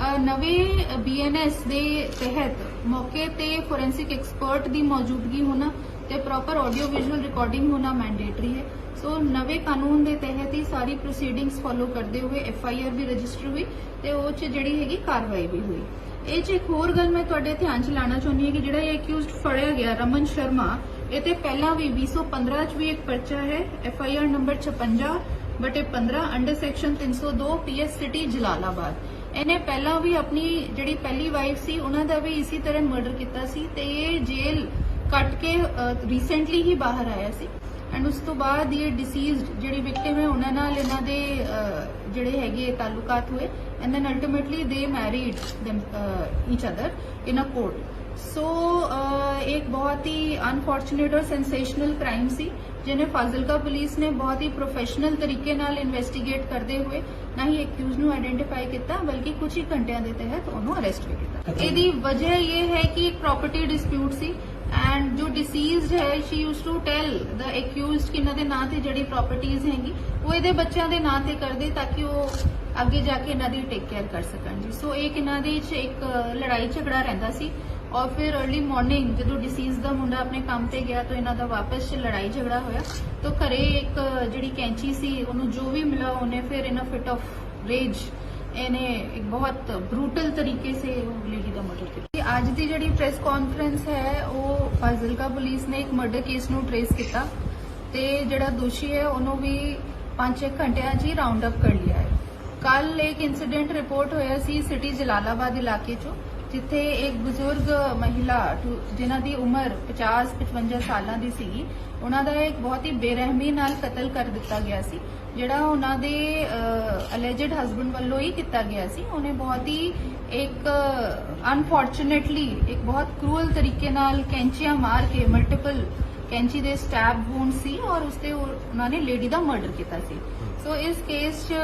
ਨਵੇਂ ਬੀਐਨਐਸ ਦੇ ਤਹਿਤ ਮੌਕੇ ਤੇ ਫੋਰੈਂਸਿਕ ਐਕਸਪਰਟ ਦੀ ਮੌਜੂਦਗੀ ਹੋਣਾ ਤੇ ਪ੍ਰੋਪਰ ਆਡੀਓ ਵਿਜ਼ੂਅਲ ਰਿਕਾਰਡਿੰਗ ਹੋਣਾ ਮੈਂਡੇਟਰੀ ਹੈ। ਸੋ ਨਵੇਂ ਕਾਨੂੰਨ ਦੇ ਤਹਿਤ ਹੀ ਸਾਰੀ ਪ੍ਰੋਸੀਡਿੰਗਸ ਫੋਲੋ ਕਰਦੇ ਹੋਏ ਐਫ ਆਈ ਆਰ ਵੀ ਰਜਿਸਟਰ ਹੋਈ ਤੇ ਉਹ ਚ ਜਿਹੜੀ ਹੈਗੀ ਕਾਰਵਾਈ ਵੀ ਹੋਈ। ਇਹ ਚ ਇੱਕ ਹੋਰ ਗੱਲ ਮੈਂ ਤੁਹਾਡੇ ਧਿਆਨ ਚ ਲਾਣਾ ਚਾਹੁੰਦੀ ਹਾਂ ਕਿ ਜਿਹੜਾ ਇਹ ਅਕਿਊਜ਼ਡ ਫੜਿਆ ਗਿਆ ਰਮਨ ਸ਼ਰਮਾ, ਇਹ ਤੇ ਪਹਿਲਾਂ ਵੀ 215 ਚ ਵੀ ਇੱਕ ਪਰਚਾ ਹੈ ਐਫ ਆਈ ਆਰ ਨੰਬਰ 56 ਬਟੇ 15 under section 302 PS city Jalalabad. ਇਹਨੇ ਪਹਿਲਾਂ ਵੀ ਆਪਣੀ ਜਿਹੜੀ ਪਹਿਲੀ ਵਾਈਫ ਸੀ, ਉਹਨਾਂ ਦਾ ਵੀ ਇਸੇ ਤਰ੍ਹਾਂ ਮਰਡਰ ਕੀਤਾ ਸੀ ਤੇ ਇਹ ਜੇਲ੍ਹ ਕੱਟ ਕੇ ਰੀਸੈਂਟਲੀ ਹੀ ਬਾਹਰ ਆਇਆ ਸੀ। ਐਂਡ ਉਸ ਤੋਂ ਬਾਅਦ ਇਹ ਡਿਸੀਜ਼ਡ ਜਿਹੜੀ ਵਿਕਟਿਮ ਹੈ, ਉਹਨਾਂ ਨਾਲ ਇਹਨਾਂ ਦੇ ਜਿਹੜੇ ਹੈਗੇ ਤਾਲੁਕਾਤ ਹੋਏ। And then ultimately they married each other in a court so ਇੱਕ ਬਹੁਤ ਹੀ ਅਨਫੋਰਚੂਨੇਟ ਔਰ ਸੈਂਸੇਸ਼ਨਲ ਕ੍ਰਾਈਮ ਸੀ। ਜਿਹਨੇ ਫਾਜ਼ਿਲਕਾ ਪੁਲਿਸ ਨੇ ਬਹੁਤ ਹੀ ਪ੍ਰੋਫੈਸ਼ਨਲ ਤਰੀਕੇ ਨਾਲ ਇਨਵੈਸਟੀਗੇਟ ਕਰਦੇ ਹੋਏ ਨਾ ਹੀ ਐਕਿਊਜ਼ ਨੂੰ ਆਇਡੈਂਟੀਫਾਈ ਕੀਤਾ ਬਲਕਿ ਕੁਝ ਹੀ ਘੰਟਿਆਂ ਦੇ ਤਹਿਤ ਉਹਨੂੰ ਅਰੈਸਟ ਵੀ ਕੀਤਾ। ਇਹਦੀ ਵਜ੍ਹਾ ਇਹ ਹੈ ਕਿ ਇੱਕ ਪ੍ਰਾਪਰਟੀ ਡਿਸਪਿਊਟ ਸੀ ਐਂਡ ਜੋ ਡਿਸੀਜ਼ਡ ਹੈ she used to tell the accused ਕਿ ਇਹਨਾਂ ਦੇ ਨਾਂ ਤੇ ਜਿਹੜੀ ਪ੍ਰਾਪਰਟੀਆਂ ਹੈਗੀ ਉਹ ਇਹਦੇ ਬੱਚਿਆਂ ਦੇ ਨਾਂ ਤੇ ਕਰਦੇ ਤਾਂ ਕਿ ਉਹ ਅੱਗੇ ਜਾ ਕੇ ਇਹਨਾਂ ਦੀ ਟੇਕ ਕੇਅਰ ਕਰ ਸਕਣ ਜੀ। ਸੋ ਇਹ ਇਹਨਾਂ ਦੇ ਵਿੱਚ ਇੱਕ ਲੜਾਈ ਝਗੜਾ ਰਹਿੰਦਾ ਸੀ। ਔਰ ਫਿਰ अर्ਲੀ ਮਾਰਨਿੰਗ ਜਦੋਂ ਡਿਸੀਜ਼ ਦਾ ਮੁੰਡਾ ਆਪਣੇ ਕੰਮ ਤੇ ਗਿਆ ਤਾਂ ਇਹਨਾਂ ਦਾ ਵਾਪਸ 'ਚ ਲੜਾਈ ਝਗੜਾ ਹੋਇਆ। ਤਾਂ ਘਰੇ ਇੱਕ ਜਿਹੜੀ ਕੈਂਚੀ ਸੀ, ਉਹਨੂੰ ਜੋ ਵੀ ਮਿਲਾ ਉਹਨੇ ਫਿਰ ਇਨ ਫਿਟ ਆਫ ਰੇਜ ਇਹਨੇ ਇੱਕ ਬਹੁਤ ਬਰੂਟਲ ਤਰੀਕੇ ਸੇ ਉਹ ਲੇਡੀ ਦਾ ਮਰਡਰ ਕੀਤਾ। ਅੱਜ ਦੀ ਜਿਹੜੀ ਪ੍ਰੈਸ ਕਾਨਫਰੰਸ ਹੈ, ਉਹ ਫਾਜ਼ਿਲਕਾ ਪੁਲਿਸ ਨੇ ਇੱਕ ਮਰਡਰ ਕੇਸ ਨੂੰ ਟ੍ਰੇਸ ਕੀਤਾ। ਤੇ ਜਿਹੜਾ ਦੋਸ਼ੀ ਹੈ, ਉਹਨੂੰ ਵੀ 5-6 ਘੰਟਿਆਂ 'ਚ ਹੀ ਰਾਉਂਡ ਅਪ ਕਰ ਲਿਆ ਹੈ। ਕੱਲ ਇੱਕ ਇਨਸੀਡੈਂਟ ਰਿਪੋਰਟ ਹੋਇਆ ਸੀ ਸਿਟੀ ਜਲਾਲਾਬਾਦ ਇਲਾਕੇ 'ਚੋਂ। ਜਿੱਥੇ ਇੱਕ ਬਜ਼ੁਰਗ ਮਹਿਲਾ ਜਿਨ੍ਹਾਂ ਦੀ ਉਮਰ 50-55 ਸਾਲਾਂ ਦੀ ਸੀਗੀ, ਉਹਨਾਂ ਦਾ ਇੱਕ ਬਹੁਤ ਹੀ ਬੇਰਹਿਮੀ ਨਾਲ ਕਤਲ ਕਰ ਦਿੱਤਾ ਗਿਆ ਸੀ, ਜਿਹੜਾ ਉਹਨਾਂ ਦੇ ਅਲੈਜਡ ਹਸਬੰਡ ਵੱਲੋਂ ਹੀ ਕੀਤਾ ਗਿਆ ਸੀ। ਉਹਨੇ ਬਹੁਤ ਹੀ ਇੱਕ ਅਨਫੋਰਚੂਨੇਟਲੀ ਇੱਕ ਬਹੁਤ ਕਰੂਅਲ ਤਰੀਕੇ ਨਾਲ ਕੈਂਚੀਆਂ ਮਾਰ ਕੇ ਮਲਟੀਪਲ ਕੈਂਚੀ ਦੇ ਸਟੈਬ ਵੂਨ ਸੀ ਔਰ ਉਸਤੇ ਉਹਨਾਂ ਨੇ ਲੇਡੀ ਦਾ ਮਰਡਰ ਕੀਤਾ ਸੀ। ਸੋ ਇਸ ਕੇਸ 'ਚ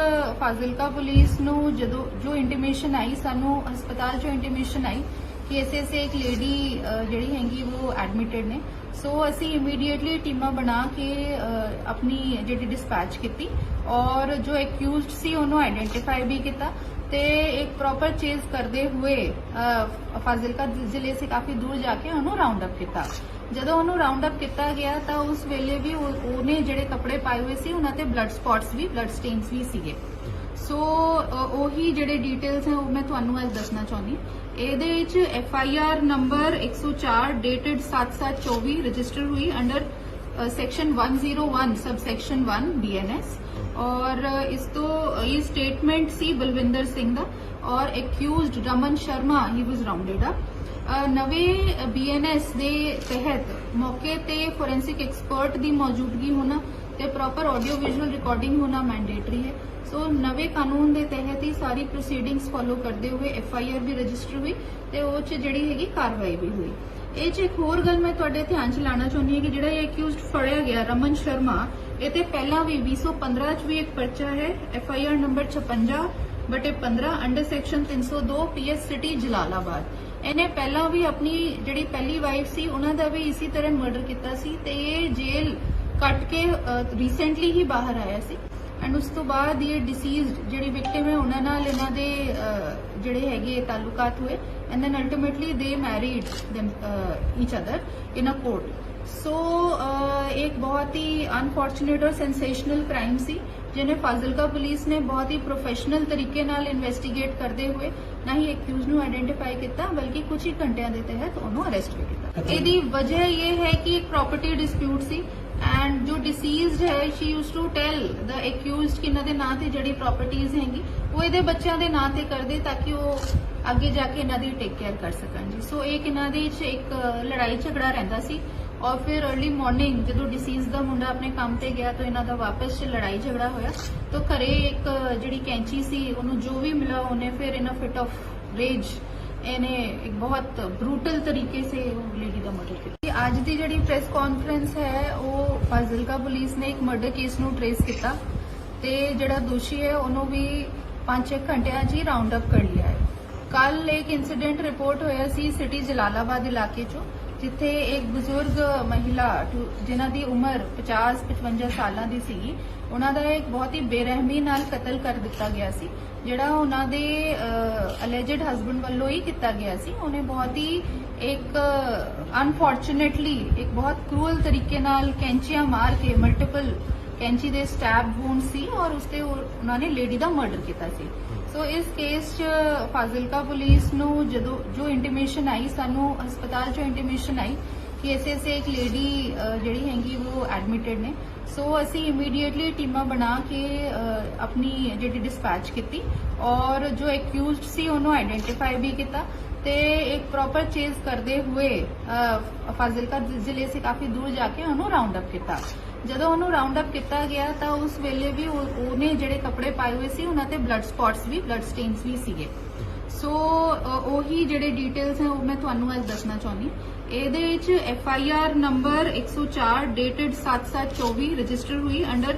ਫਾਜ਼ਿਲਕਾ ਪੁਲਿਸ ਨੂੰ ਜਦੋਂ ਜੋ ਇੰਟੀਮੇਸ਼ਨ ਆਈ, ਸਾਨੂੰ ਹਸਪਤਾਲ 'ਚੋਂ ਇੰਟੀਮੇਸ਼ਨ ਆਈ ਕਿ ਐਸੇ ਐਸੇ ਇੱਕ ਲੇਡੀ ਜਿਹੜੀ ਹੈਗੀ ਉਹ ਐਡਮਿਟਡ ਨੇ। ਸੋ ਅਸੀਂ ਇਮੀਡੀਏਟਲੀ ਟੀਮਾਂ ਬਣਾ ਕੇ ਆਪਣੀ ਜਿਹੜੀ ਡਿਸਪੈਚ ਕੀਤੀ ਔਰ ਜੋ ਐਕਿਊਜ਼ਡ ਸੀ ਉਹਨੂੰ ਆਇਡੈਂਟੀਫਾਈ ਵੀ ਕੀਤਾ। ਤੇ ਇੱਕ ਪ੍ਰੋਪਰ ਚੇਜ਼ ਕਰਦੇ ਹੋਏ ਫਾਜ਼ਿਲਕਾ ਜ਼ਿਲ੍ਹੇ ਸੇ ਕਾਫੀ ਦੂਰ ਜਾ ਕੇ ਉਹਨੂੰ ਰਾਉਂਡ ਅਪ ਕੀਤਾ। ਜਦੋਂ ਉਹਨੂੰ ਰਾਉਂਡ ਅਪ ਕੀਤਾ ਗਿਆ ਤਾਂ ਉਸ ਵੇਲੇ ਵੀ ਉਹ- ਉਹਨੇ ਜਿਹੜੇ ਕੱਪੜੇ ਪਾਏ ਹੋਏ ਸੀ, ਉਹਨਾਂ ਤੇ ਬਲੱਡ ਸਪੌਟਸ ਵੀ ਬਲੱਡ ਸਟੇਨਸ ਵੀ ਸੀਗੇ। ਸੋ ਉਹੀ ਜਿਹੜੇ ਡਿਟੇਲਸ ਹੈ ਉਹ ਮੈਂ ਤੁਹਾਨੂੰ ਅੱਜ ਦੱਸਣਾ ਚਾਹੁੰਦੀ। ਇਹਦੇ ਵਿੱਚ F I R number 104 dated 7724 register ਹੋਈ under section 101 sub section 1 BNS ਔਰ ਇਸ ਤੋਂ ਇਹ ਸਟੇਟਮੈਂਟ ਸੀ ਬਲਵਿੰਦਰ ਸਿੰਘ ਦਾ ਔਰ accused Raman Sharma he was rounded up uh, ਨਵੇਂ ਬੀਐਨਐਸ ਦੇ ਤਹਿਤ ਮੌਕੇ ਤੇ ਫੋਰੈਂਸਿਕ ਐਕਸਪਰਟ ਦੀ ਮੌਜੂਦਗੀ ਹੋਣਾ ਤੇ ਪ੍ਰੋਪਰ ਆਡੀਓ ਵਿਜ਼ੂਅਲ ਰਿਕਾਰਡਿੰਗ ਹੋਣਾ ਮੈਂਡੇਟਰੀ ਹੈ। ਸੋ ਨਵੇਂ ਕਾਨੂੰਨ ਦੇ ਤਹਿਤ ਹੀ ਸਾਰੀ ਪ੍ਰੋਸੀਡਿੰਗਸ ਫਾਲੋ ਕਰਦੇ ਹੋਏ ਐਫ ਆਈ ਆਰ ਵੀ ਰਜਿਸਟਰ ਹੋਈ ਤੇ ਉਹ ਚ ਜਿਹੜੀ ਹੈਗੀ ਕਾਰਵਾਈ ਵੀ ਹੋਈ। ਇਹ ਚ ਇੱਕ ਹੋਰ ਗੱਲ ਮੈਂ ਤੁਹਾਡੇ ਧਿਆਨ ਚ ਲਾਣਾ ਚਾਹੁੰਦੀ ਹਾਂ ਕਿ ਜਿਹੜਾ ਇਹ ਅਕਿਊਜ਼ਡ ਫੜਿਆ ਗਿਆ ਰਮਨ ਸ਼ਰਮਾ, ਇਹ ਤੇ ਪਹਿਲਾਂ ਵੀ 2015 ਚ ਵੀ ਇੱਕ ਪਰਚਾ ਹੈ ਐਫ ਆਈ ਆਰ ਨੰਬਰ 56 ਬਟੇ 15 under section 302 PS city Jalalabad. ਇਹਨੇ ਪਹਿਲਾਂ ਵੀ ਆਪਣੀ ਜਿਹੜੀ ਪਹਿਲੀ ਵਾਈਫ ਸੀ, ਉਹਨਾਂ ਦਾ ਵੀ ਇਸੇ ਤਰ੍ਹਾਂ ਮਰਡਰ ਕੀਤਾ ਸੀ ਤੇ ਇਹ ਜੇਲ੍ਹ ਕੱਟ ਕੇ ਰੀਸੈਂਟਲੀ ਹੀ ਬਾਹਰ ਆਇਆ ਸੀ। ਐਂਡ ਉਸ ਤੋਂ ਬਾਅਦ ਇਹ ਡਿਸੀਜ਼ਡ ਜਿਹੜੀ ਵਿਕਟਿਮ ਹੈ ਉਹਨਾਂ ਨਾਲ ਇਹਨਾਂ ਦੇ ਜਿਹੜੇ ਹੈਗੇ ਤਾਲੁਕਾਤ ਹੋਏ and then ultimately they married each other in a court so ਇੱਕ ਬਹੁਤ ਹੀ ਅਨਫੋਰਚੂਨੇਟ ਔਰ ਸੈਂਸੇਸ਼ਨਲ ਕ੍ਰਾਈਮ ਸੀ ਜਿਹਨੇ ਫਾਜ਼ਿਲਕਾ ਪੁਲਿਸ ਨੇ ਬਹੁਤ ਹੀ ਪ੍ਰੋਫੈਸ਼ਨਲ ਤਰੀਕੇ ਨਾਲ ਇਨਵੈਸਟੀਗੇਟ ਕਰਦੇ ਹੋਏ ਨਾ ਹੀ ਐਕਿਊਜ਼ ਨੂੰ ਆਇਡੈਂਟੀਫਾਈ ਕੀਤਾ ਬਲਕਿ ਕੁਝ ਹੀ ਘੰਟਿਆਂ ਦੇ ਤਹਿਤ ਉਹਨੂੰ ਅਰੈਸਟ ਵੀ ਕੀਤਾ। ਇਹਦੀ ਵਜ੍ਹਾ ਇਹ ਹੈ ਕਿ ਇੱਕ ਪ੍ਰਾਪਰਟੀ ਡਿਸਪਿਊਟ ਸੀ ਐਂਡ ਜੋ ਡਿਸੀਜ਼ਡ ਹੈ she used to tell the accused ਕਿ ਇਹਨਾਂ ਦੇ ਨਾਂ ਤੇ ਜਿਹੜੀ ਪ੍ਰਾਪਰਟੀਆਂ ਹੈਗੀ ਉਹ ਇਹਦੇ ਬੱਚਿਆਂ ਦੇ ਨਾਂ ਤੇ ਕਰਦੇ ਤਾਂ ਕਿ ਉਹ ਅੱਗੇ ਜਾ ਕੇ ਇਹਨਾਂ ਦੀ ਟੇਕ ਕੇਅਰ ਕਰ ਸਕਣ ਜੀ ਸੋ ਇਹ ਇਹਨਾਂ ਦੇ ਵਿੱਚ ਇੱਕ ਲੜਾਈ ਝਗੜਾ ਰਹਿੰਦਾ ਸੀ ਔਰ ਫਿਰ अर्ਲੀ ਮਾਰਨਿੰਗ ਜਦੋਂ ਡਿਸੀਜ਼ ਦਾ ਮੁੰਡਾ ਆਪਣੇ ਕੰਮ ਤੇ ਗਿਆ ਤਾਂ ਇਹਨਾਂ ਦਾ ਵਾਪਸ 'ਚ ਲੜਾਈ ਝਗੜਾ ਹੋਇਆ ਤਾਂ ਘਰੇ ਇੱਕ ਜਿਹੜੀ ਕੈਂਚੀ ਸੀ ਉਹਨੂੰ ਜੋ ਵੀ ਮਿਲਾ ਉਹਨੇ ਫਿਰ ਇਨ ਫਿਟ ਆਫ ਰੇਜ ਇਹਨੇ ਇੱਕ ਬਹੁਤ ਬਰੂਟਲ ਤਰੀਕੇ ਸੇ ਉਹ ਲੇਡੀ ਦਾ ਮਰਡਰ ਕੀਤਾ। ਅੱਜ ਦੀ ਜਿਹੜੀ ਪ੍ਰੈਸ ਕਾਨਫਰੰਸ ਹੈ, ਉਹ ਫਾਜ਼ਿਲਕਾ ਪੁਲਿਸ ਨੇ ਇੱਕ ਮਰਡਰ ਕੇਸ ਨੂੰ ਟ੍ਰੇਸ ਕੀਤਾ ਤੇ ਜਿਹੜਾ ਦੋਸ਼ੀ ਹੈ, ਉਹਨੂੰ ਵੀ 5-6 ਘੰਟਿਆਂ 'ਚ ਹੀ ਰਾਉਂਡ ਅਪ ਕਰ ਲਿਆ ਹੈ। ਕੱਲ ਇੱਕ ਇਨਸੀਡੈਂਟ ਰਿਪੋਰਟ ਹੋਇਆ ਸੀ ਸਿਟੀ ਜਲਾਲਾਬਾਦ ਇਲਾਕੇ 'ਚੋਂ, ਜਿੱਥੇ ਇੱਕ ਬਜ਼ੁਰਗ ਮਹਿਲਾ ਜਿਨ੍ਹਾਂ ਦੀ ਉਮਰ 50-55 ਸਾਲਾਂ ਦੀ ਸੀਗੀ, ਉਹਨਾਂ ਦਾ ਇੱਕ ਬਹੁਤ ਹੀ ਬੇਰਹਿਮੀ ਨਾਲ ਕਤਲ ਕਰ ਦਿੱਤਾ ਗਿਆ ਸੀ। ਜਿਹੜਾ ਉਹਨਾਂ ਦੇ ਅਲੈਜਡ ਹਸਬੰਡ ਵੱਲੋਂ ਹੀ ਕੀਤਾ ਗਿਆ ਸੀ ਉਹਨੇ ਬਹੁਤ ਹੀ ਇੱਕ ਅਨਫੋਰਚੂਨੇਟਲੀ ਇੱਕ ਬਹੁਤ ਕਰੂਅਲ ਤਰੀਕੇ ਨਾਲ ਕੈਂਚੀਆਂ ਮਾਰ ਕੇ ਮਲਟੀਪਲ ਕੈਂਚੀ ਦੇ ਸਟੈਬ ਵੂਨ ਸੀ ਔਰ ਉਸਤੇ ਉਹ- ਉਹਨਾਂ ਨੇ ਲੇਡੀ ਦਾ ਮਰਡਰ ਕੀਤਾ ਸੀ। ਸੋ ਇਸ ਕੇਸ 'ਚ ਫਾਜ਼ਿਲਕਾ ਪੁਲਿਸ ਨੂੰ ਜਦੋਂ ਜੋ ਇੰਟੀਮੇਸ਼ਨ ਆਈ ਸਾਨੂੰ ਹਸਪਤਾਲ 'ਚੋਂ ਇੰਟੀਮੇਸ਼ਨ ਆਈ ਕਿ ਐਸੇ ਐਸੇ ਇੱਕ ਲੇਡੀ ਜਿਹੜੀ ਹੈਗੀ ਉਹ ਐਡਮਿਟਡ ਨੇ ਸੋ ਅਸੀਂ ਇਮੀਡੀਏਟਲੀ ਟੀਮਾਂ ਬਣਾ ਕੇ ਅ, ਆਪਣੀ ਜਿਹੜੀ ਡਿਸਪੈਚ ਕੀਤੀ ਔਰ ਜੋ ਐਕਿਊਜ਼ਡ ਸੀ ਉਹਨੂੰ ਆਇਡੈਂਟੀਫਾਈ ਵੀ ਕੀਤਾ ਤੇ ਇੱਕ ਪ੍ਰੋਪਰ ਚੇਜ਼ ਕਰਦੇ ਹੋਏ ਅ, ਫਾਜ਼ਿਲਕਾ ਜ਼ਿਲ੍ਹੇ ਸੇ ਕਾਫੀ ਦੂਰ ਜਾ ਕੇ ਉਹਨੂੰ ਰਾਉਂਡ ਅਪ ਕੀਤਾ ਜਦੋਂ ਉਹਨੂੰ ਰਾਉਂਡ ਅਪ ਕੀਤਾ ਗਿਆ ਤਾਂ ਉਸ ਵੇਲੇ ਵੀ ਉਹ- ਉਹਨੇ ਜਿਹੜੇ ਕੱਪੜੇ ਪਾਏ ਹੋਏ ਸੀ ਉਹਨਾਂ ਤੇ ਬਲੱਡ ਸਪੌਟਸ ਵੀ ਬਲੱਡ ਸਟੇਨਸ ਵੀ ਸੀਗੇ ਸੋ ਅ, ਉਹੀ ਜਿਹੜੇ ਡਿਟੇਲਸ ਹੈ ਉਹ ਮੈਂ ਤੁਹਾਨੂੰ ਅੱਜ ਦੱਸਣਾ ਚਾਹੁੰਦੀ ਇਹਦੇ ਵਿੱਚ F I R number 104 dated 7724 register ਹੋਈ under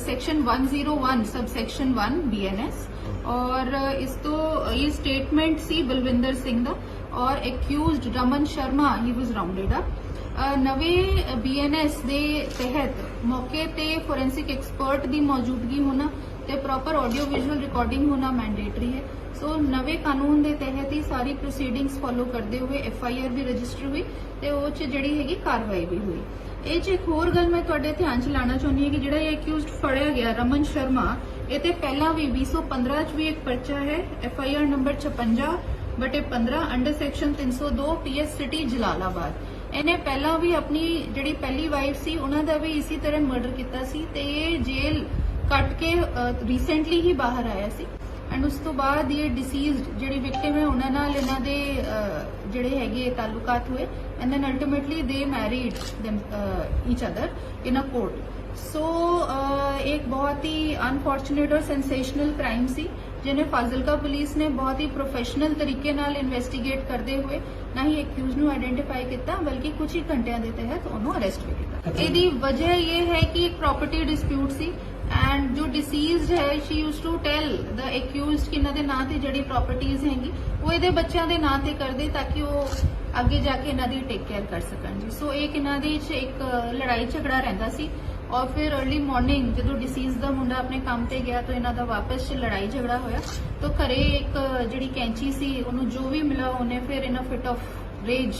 section 101 sub section 1 BNS ਔਰ ਇਸ ਤੋਂ ਇਹ ਸਟੇਟਮੈਂਟ ਸੀ ਬਲਵਿੰਦਰ ਸਿੰਘ ਦਾ। ਔਰ accused Raman Sharma he was rounded up uh, ਨਵੇਂ ਬੀਐਨਐਸ ਦੇ ਤਹਿਤ ਮੌਕੇ ਤੇ ਫੋਰੈਂਸਿਕ ਐਕਸਪਰਟ ਦੀ ਮੌਜੂਦਗੀ ਹੋਣਾ ਤੇ ਪ੍ਰੋਪਰ ਆਡੀਓ ਵਿਜ਼ੂਅਲ ਰਿਕਾਰਡਿੰਗ ਹੋਣਾ ਮੈਂਡੇਟਰੀ ਹੈ। ਸੋ ਨਵੇਂ ਕਾਨੂੰਨ ਦੇ ਤਹਿਤ ਹੀ ਸਾਰੀ ਪ੍ਰੋਸੀਡਿੰਗਸ ਫੋਲੋ ਕਰਦੇ ਹੋਏ ਐਫ ਆਈ ਆਰ ਵੀ ਰਜਿਸਟਰ ਹੋਈ ਤੇ ਉਹ ਚ ਜਿਹੜੀ ਹੈਗੀ ਕਾਰਵਾਈ ਵੀ ਹੋਈ। ਇਹ ਚ ਇੱਕ ਹੋਰ ਗੱਲ ਮੈਂ ਤੁਹਾਡੇ ਧਿਆਨ ਚ ਲਾਣਾ ਚਾਹੁੰਦੀ ਹਾਂ ਕਿ ਜਿਹੜਾ ਇਹ ਅਕਿਊਜ਼ਡ ਫੜਿਆ ਗਿਆ ਰਮਨ ਸ਼ਰਮਾ, ਇਹ ਤੇ ਪਹਿਲਾਂ ਵੀ 2015 ਚ ਵੀ ਇੱਕ ਪਰਚਾ ਹੈ ਐਫ ਆਈ ਆਰ ਨੰਬਰ 56 ਬਟੇ 15 under section 302 PS city Jalalabad. ਇਹਨੇ ਪਹਿਲਾਂ ਵੀ ਆਪਣੀ ਜਿਹੜੀ ਪਹਿਲੀ ਵਾਈਫ ਸੀ, ਉਹਨਾਂ ਦਾ ਵੀ ਇਸੇ ਤਰ੍ਹਾਂ ਮਰਡਰ ਕੀਤਾ ਸੀ ਤੇ ਇਹ ਜੇਲ੍ਹ ਕੱਟ ਕੇ ਰੀਸੈਂਟਲੀ ਹੀ ਬਾਹਰ ਆਇਆ ਸੀ। ਐਂਡ ਉਸ ਤੋਂ ਬਾਅਦ ਇਹ ਡਿਸੀਜ਼ਡ ਜਿਹੜੀ ਵਿਕਟਿਮ ਹੈ ਉਹਨਾਂ ਨਾਲ ਇਹਨਾਂ ਦੇ ਜਿਹੜੇ ਹੈਗੇ ਤਾਲੁਕਾਤ ਹੋਏ। And then ultimately they married each other in a court so ਇੱਕ ਬਹੁਤ ਹੀ ਅਨਫੋਰਚੂਨੇਟ ਔਰ ਸੈਂਸੇਸ਼ਨਲ ਕ੍ਰਾਈਮ ਸੀ ਜਿਹਨੇ ਫਾਜ਼ਿਲਕਾ ਪੁਲਿਸ ਨੇ ਬਹੁਤ ਹੀ ਪ੍ਰੋਫੈਸ਼ਨਲ ਤਰੀਕੇ ਨਾਲ ਇਨਵੈਸਟੀਗੇਟ ਕਰਦੇ ਹੋਏ ਨਾ ਹੀ ਐਕਿਊਜ਼ ਨੂੰ ਆਇਡੈਂਟੀਫਾਈ ਕੀਤਾ ਬਲਕਿ ਕੁਝ ਹੀ ਘੰਟਿਆਂ ਦੇ ਤਹਿਤ ਉਹਨੂੰ ਅਰੈਸਟ ਵੀ ਕੀਤਾ। ਇਹਦੀ ਵਜ੍ਹਾ ਇਹ ਹੈ ਕਿ ਇੱਕ ਪ੍ਰਾਪਰਟੀ ਡਿਸਪਿਊਟ ਸੀ ਐਂਡ ਜੋ ਡਿਸੀਜ਼ਡ ਹੈ she used to tell the accused ਕਿ ਇਹਨਾਂ ਦੇ ਨਾਂ ਤੇ ਜਿਹੜੀ ਪ੍ਰਾਪਰਟੀਆਂ ਹੈਗੀ ਉਹ ਇਹਦੇ ਬੱਚਿਆਂ ਦੇ ਨਾਂ ਤੇ ਕਰਦੇ ਤਾਂ ਕਿ ਉਹ ਅੱਗੇ ਜਾ ਕੇ ਇਹਨਾਂ ਦੀ ਟੇਕ ਕੇਅਰ ਕਰ ਸਕਣ ਜੀ ਸੋ ਇਹ ਇਹਨਾਂ ਦੇ ਵਿੱਚ ਇੱਕ ਲੜਾਈ ਝਗੜਾ ਰਹਿੰਦਾ ਸੀ ਔਰ ਫਿਰ अर्ਲੀ ਮਾਰਨਿੰਗ ਜਦੋਂ ਡਿਸੀਜ਼ ਦਾ ਮੁੰਡਾ ਆਪਣੇ ਕੰਮ ਤੇ ਗਿਆ ਤਾਂ ਇਹਨਾਂ ਦਾ ਵਾਪਸ 'ਚ ਲੜਾਈ ਝਗੜਾ ਹੋਇਆ ਤਾਂ ਘਰੇ ਇੱਕ ਜਿਹੜੀ ਕੈਂਚੀ ਸੀ ਉਹਨੂੰ ਜੋ ਵੀ ਮਿਲਾ ਉਹਨੇ ਫਿਰ ਇਹਨਾਂ ਫਿਟ ਆਫ ਰੇਜ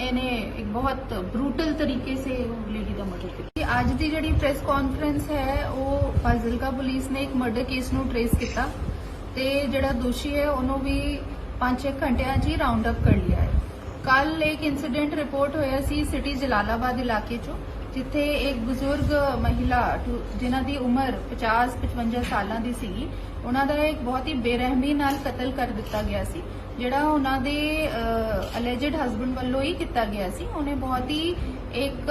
ਇਹਨੇ ਇੱਕ ਬਹੁਤ ਬਰੂਟਲ ਤਰੀਕੇ ਸੇ ਉਹ ਲੇਡੀ ਦਾ ਮਰਡਰ ਕੀਤਾ ਅੱਜ ਦੀ ਜਿਹੜੀ ਪ੍ਰੈਸ ਕਾਨਫਰੰਸ ਹੈ ਉਹ ਫਾਜ਼ਿਲਕਾ ਪੁਲਿਸ ਨੇ ਇੱਕ ਮਰਡਰ ਕੇਸ ਨੂੰ ਟ੍ਰੇਸ ਕੀਤਾ ਤੇ ਜਿਹੜਾ ਦੋਸ਼ੀ ਹੈ ਉਹਨੂੰ ਵੀ 5-6 ਘੰਟਿਆਂ 'ਚ ਹੀ ਰਾਉਂਡ ਅਪ ਕਰ ਲਿਆ ਹੈ ਕੱਲ ਇੱਕ ਇਨਸੀਡੈਂਟ ਰਿਪੋਰਟ ਹੋਇਆ ਸੀ ਸਿਟੀ ਜਲਾਲਾਬਾਦ ਇਲਾਕੇ 'ਚੋਂ ਜਿੱਥੇ ਇੱਕ ਬਜ਼ੁਰਗ ਮਹਿਲਾ ਜਿਨ੍ਹਾਂ ਦੀ ਉਮਰ 50-55 ਸਾਲਾਂ ਦੀ ਸੀਗੀ, ਉਹਨਾਂ ਦਾ ਇੱਕ ਬਹੁਤ ਹੀ ਬੇਰਹਿਮੀ ਨਾਲ ਕਤਲ ਕਰ ਦਿੱਤਾ ਗਿਆ ਸੀ, ਜਿਹੜਾ ਉਹਨਾਂ ਦੇ ਅਲੈਜਡ ਹਸਬੰਡ ਵੱਲੋਂ ਹੀ ਕੀਤਾ ਗਿਆ ਸੀ। ਉਹਨੇ ਬਹੁਤ ਹੀ ਇੱਕ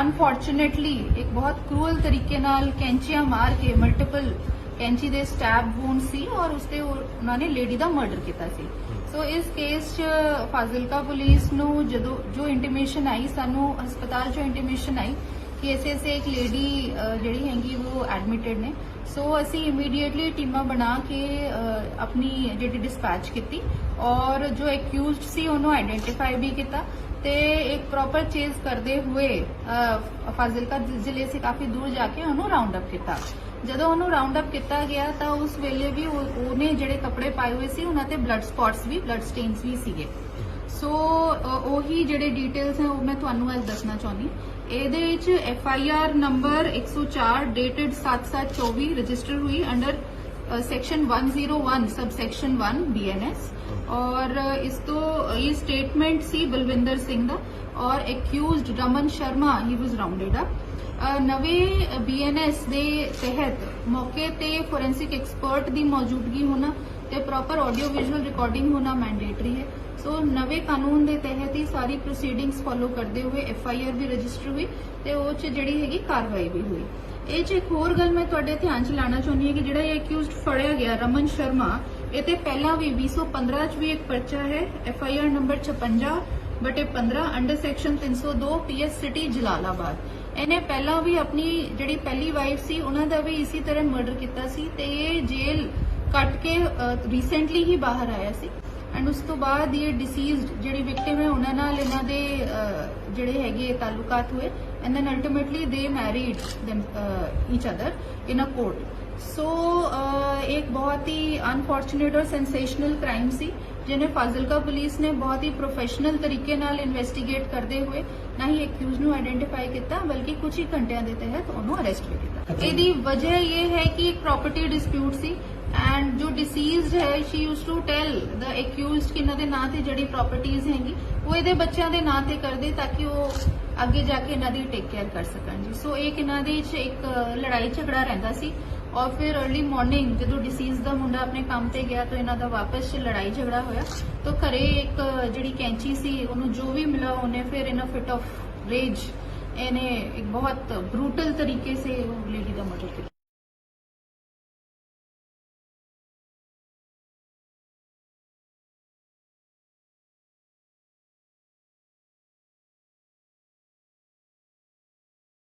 ਅਨਫੋਰਚੂਨੇਟਲੀ ਇੱਕ ਬਹੁਤ ਕਰੂਅਲ ਤਰੀਕੇ ਨਾਲ ਕੈਂਚੀਆਂ ਮਾਰ ਕੇ ਮਲਟੀਪਲ ਕੈਂਚੀ ਦੇ ਸਟੈਬ ਵੂਨ ਸੀ ਔਰ ਉਸਤੇ ਉਹਨਾਂ ਨੇ ਲੇਡੀ ਦਾ ਮਰਡਰ ਕੀਤਾ ਸੀ। ਸੋ ਇਸ ਕੇਸ 'ਚ ਫਾਜ਼ਿਲਕਾ ਪੁਲਿਸ ਨੂੰ ਜਦੋਂ ਜੋ ਇੰਟੀਮੇਸ਼ਨ ਆਈ, ਸਾਨੂੰ ਹਸਪਤਾਲ 'ਚੋਂ ਇੰਟੀਮੇਸ਼ਨ ਆਈ ਕਿ ਐਸੇ ਐਸੇ ਇੱਕ ਲੇਡੀ ਜਿਹੜੀ ਹੈਗੀ ਉਹ ਐਡਮਿਟਡ ਨੇ। ਸੋ ਅਸੀਂ ਇਮੀਡੀਏਟਲੀ ਟੀਮਾਂ ਬਣਾ ਕੇ ਆਪਣੀ ਜਿਹੜੀ ਡਿਸਪੈਚ ਕੀਤੀ ਔਰ ਜੋ ਐਕਿਊਜ਼ਡ ਸੀ ਉਹਨੂੰ ਆਇਡੈਂਟੀਫਾਈ ਵੀ ਕੀਤਾ। ਤੇ ਇੱਕ ਪ੍ਰੋਪਰ ਚੇਜ਼ ਕਰਦੇ ਹੋਏ ਫਾਜ਼ਿਲਕਾ ਜ਼ਿਲ੍ਹੇ ਸੇ ਕਾਫੀ ਦੂਰ ਜਾ ਕੇ ਉਹਨੂੰ ਰਾਉਂਡ ਅਪ ਕੀਤਾ। ਜਦੋਂ ਉਹਨੂੰ ਰਾਉਂਡ ਅਪ ਕੀਤਾ ਗਿਆ ਤਾਂ ਉਸ ਵੇਲੇ ਵੀ ਉਹ- ਉਹਨੇ ਜਿਹੜੇ ਕੱਪੜੇ ਪਾਏ ਹੋਏ ਸੀ, ਉਹਨਾਂ ਤੇ ਬਲੱਡ ਸਪੌਟਸ ਵੀ ਬਲੱਡ ਸਟੇਨਸ ਵੀ ਸੀਗੇ। ਸੋ ਉਹੀ ਜਿਹੜੇ ਡਿਟੇਲਸ ਹੈ, ਉਹ ਮੈਂ ਤੁਹਾਨੂੰ ਅੱਜ ਦੱਸਣਾ ਚਾਹੁੰਦੀ। ਇਹਦੇ ਵਿੱਚ F I R number 104 dated 7724 register ਹੋਈ under section 101 sub section 1 BNS ਔਰ ਇਸ ਤੋਂ ਇਹ ਸਟੇਟਮੈਂਟ ਸੀ ਬਲਵਿੰਦਰ ਸਿੰਘ ਦਾ ਔਰ accused Raman Sharma he was rounded up uh, ਨਵੇਂ ਬੀਐਨਐਸ ਦੇ ਤਹਿਤ ਮੌਕੇ ਤੇ ਫੋਰੈਂਸਿਕ ਐਕਸਪਰਟ ਦੀ ਮੌਜੂਦਗੀ ਹੋਣਾ ਤੇ ਪ੍ਰੋਪਰ ਆਡੀਓ ਵਿਜ਼ੂਅਲ ਰਿਕਾਰਡਿੰਗ ਹੋਣਾ ਮੈਂਡੇਟਰੀ ਹੈ। ਸੋ ਨਵੇਂ ਕਾਨੂੰਨ ਦੇ ਤਹਿਤ ਹੀ ਸਾਰੀ ਪ੍ਰੋਸੀਡਿੰਗਸ ਫੋਲੋ ਕਰਦੇ ਹੋਏ ਐਫ ਆਈ ਆਰ ਵੀ ਰਜਿਸਟਰ ਹੋਈ ਤੇ ਉਹ ਚ ਜਿਹੜੀ ਹੈਗੀ ਕਾਰਵਾਈ ਵੀ ਹੋਈ। ਇਹ ਚ ਇੱਕ ਹੋਰ ਗੱਲ ਮੈਂ ਤੁਹਾਡੇ ਧਿਆਨ ਚ ਲਾਣਾ ਚਾਹੁੰਦੀ ਹਾਂ ਕਿ ਜਿਹੜਾ ਇਹ ਅਕਿਊਜ਼ਡ ਫੜਿਆ ਗਿਆ ਰਮਨ ਸ਼ਰਮਾ ਇਹ ਤੇ ਪਹਿਲਾਂ ਵੀ 2015 ਚ ਵੀ ਇੱਕ ਪਰਚਾ ਹੈ ਐਫ ਆਈ ਆਰ ਨੰਬਰ 56 ਬਟੇ 15 under section 302 PS city Jalalabad. ਇਹਨੇ ਪਹਿਲਾਂ ਵੀ ਆਪਣੀ ਜਿਹੜੀ ਪਹਿਲੀ ਵਾਈਫ ਸੀ ਉਹਨਾਂ ਦਾ ਵੀ ਇਸੇ ਤਰ੍ਹਾਂ ਮਰਡਰ ਕੀਤਾ ਸੀ ਤੇ ਇਹ ਜੇਲ ਕੱਟ ਕੇ ਰੀਸੈਂਟਲੀ ਹੀ ਬਾਹਰ ਆਇਆ ਸੀ। ਐਂਡ ਉਸ ਤੋਂ ਬਾਅਦ ਇਹ ਡਿਸੀਜ਼ਡ ਜਿਹੜੀ ਵਿਕਟਿਮ ਹੈ ਉਹਨਾਂ ਨਾਲ ਇਹਨਾਂ ਦੇ ਅਹ, ਜਿਹੜੇ ਹੈਗੇ ਤਾਲੁਕਾਤ ਹੋਏ। And then ultimately they married each other in a court so ਇੱਕ ਬਹੁਤ ਹੀ ਅਨਫੋਰਚੂਨੇਟ ਔਰ ਸੈਂਸੇਸ਼ਨਲ ਕ੍ਰਾਈਮ ਸੀ ਜਿਹਨੇ ਫਾਜ਼ਿਲਕਾ ਪੁਲਿਸ ਨੇ ਬਹੁਤ ਹੀ ਪ੍ਰੋਫੈਸ਼ਨਲ ਤਰੀਕੇ ਨਾਲ ਇਨਵੈਸਟੀਗੇਟ ਕਰਦੇ ਹੋਏ ਨਾ ਹੀ ਐਕਿਊਜ਼ ਨੂੰ ਆਇਡੈਂਟੀਫਾਈ ਕੀਤਾ ਬਲਕਿ ਕੁਝ ਹੀ ਘੰਟਿਆਂ ਦੇ ਤਹਿਤ ਉਹਨੂੰ ਅਰੈਸਟ ਵੀ ਕੀਤਾ ਇਹਦੀ ਵਜ੍ਹਾ ਇਹ ਹੈ ਕਿ ਇੱਕ ਪ੍ਰਾਪਰਟੀ ਡਿਸਪਿਊਟ ਸੀ ਐਂਡ ਜੋ ਡਿਸੀਜ਼ਡ ਹੈ she used to tell the accused ਕਿ ਇਹਨਾਂ ਦੇ ਨਾਂ ਤੇ ਜਿਹੜੀ ਪ੍ਰਾਪਰਟੀਆਂ ਹੈਗੀ ਉਹ ਇਹਦੇ ਬੱਚਿਆਂ ਦੇ ਨਾਂ ਤੇ ਕਰਦੇ ਤਾਂ ਕਿ ਉਹ ਅੱਗੇ ਜਾ ਕੇ ਇਹਨਾਂ ਦੀ ਟੇਕ ਕੇਅਰ ਕਰ ਸਕਣ ਜੀ ਸੋ ਇਹ ਇਹਨਾਂ ਦੇ ਵਿੱਚ ਇੱਕ ਲੜਾਈ ਝਗੜਾ ਰਹਿੰਦਾ ਸੀ ਔਰ ਫਿਰ अर्ਲੀ ਮਾਰਨਿੰਗ ਜਦੋਂ ਡਿਸੀਜ਼ ਦਾ ਮੁੰਡਾ ਆਪਣੇ ਕੰਮ ਤੇ ਗਿਆ ਤਾਂ ਇਹਨਾਂ ਦਾ ਵਾਪਸ 'ਚ ਲੜਾਈ ਝਗੜਾ ਹੋਇਆ। ਤਾਂ ਘਰੇ ਇੱਕ ਜਿਹੜੀ ਕੈਂਚੀ ਸੀ, ਉਹਨੂੰ ਜੋ ਵੀ ਮਿਲਾ ਉਹਨੇ ਫਿਰ in a fit of rage ਇਹਨੇ ਇੱਕ ਬਹੁਤ ਬਰੂਟਲ ਤਰੀਕੇ ਸੇ ਉਹ ਲੇਡੀ ਦਾ ਮਰਡਰ ਕੀਤਾ।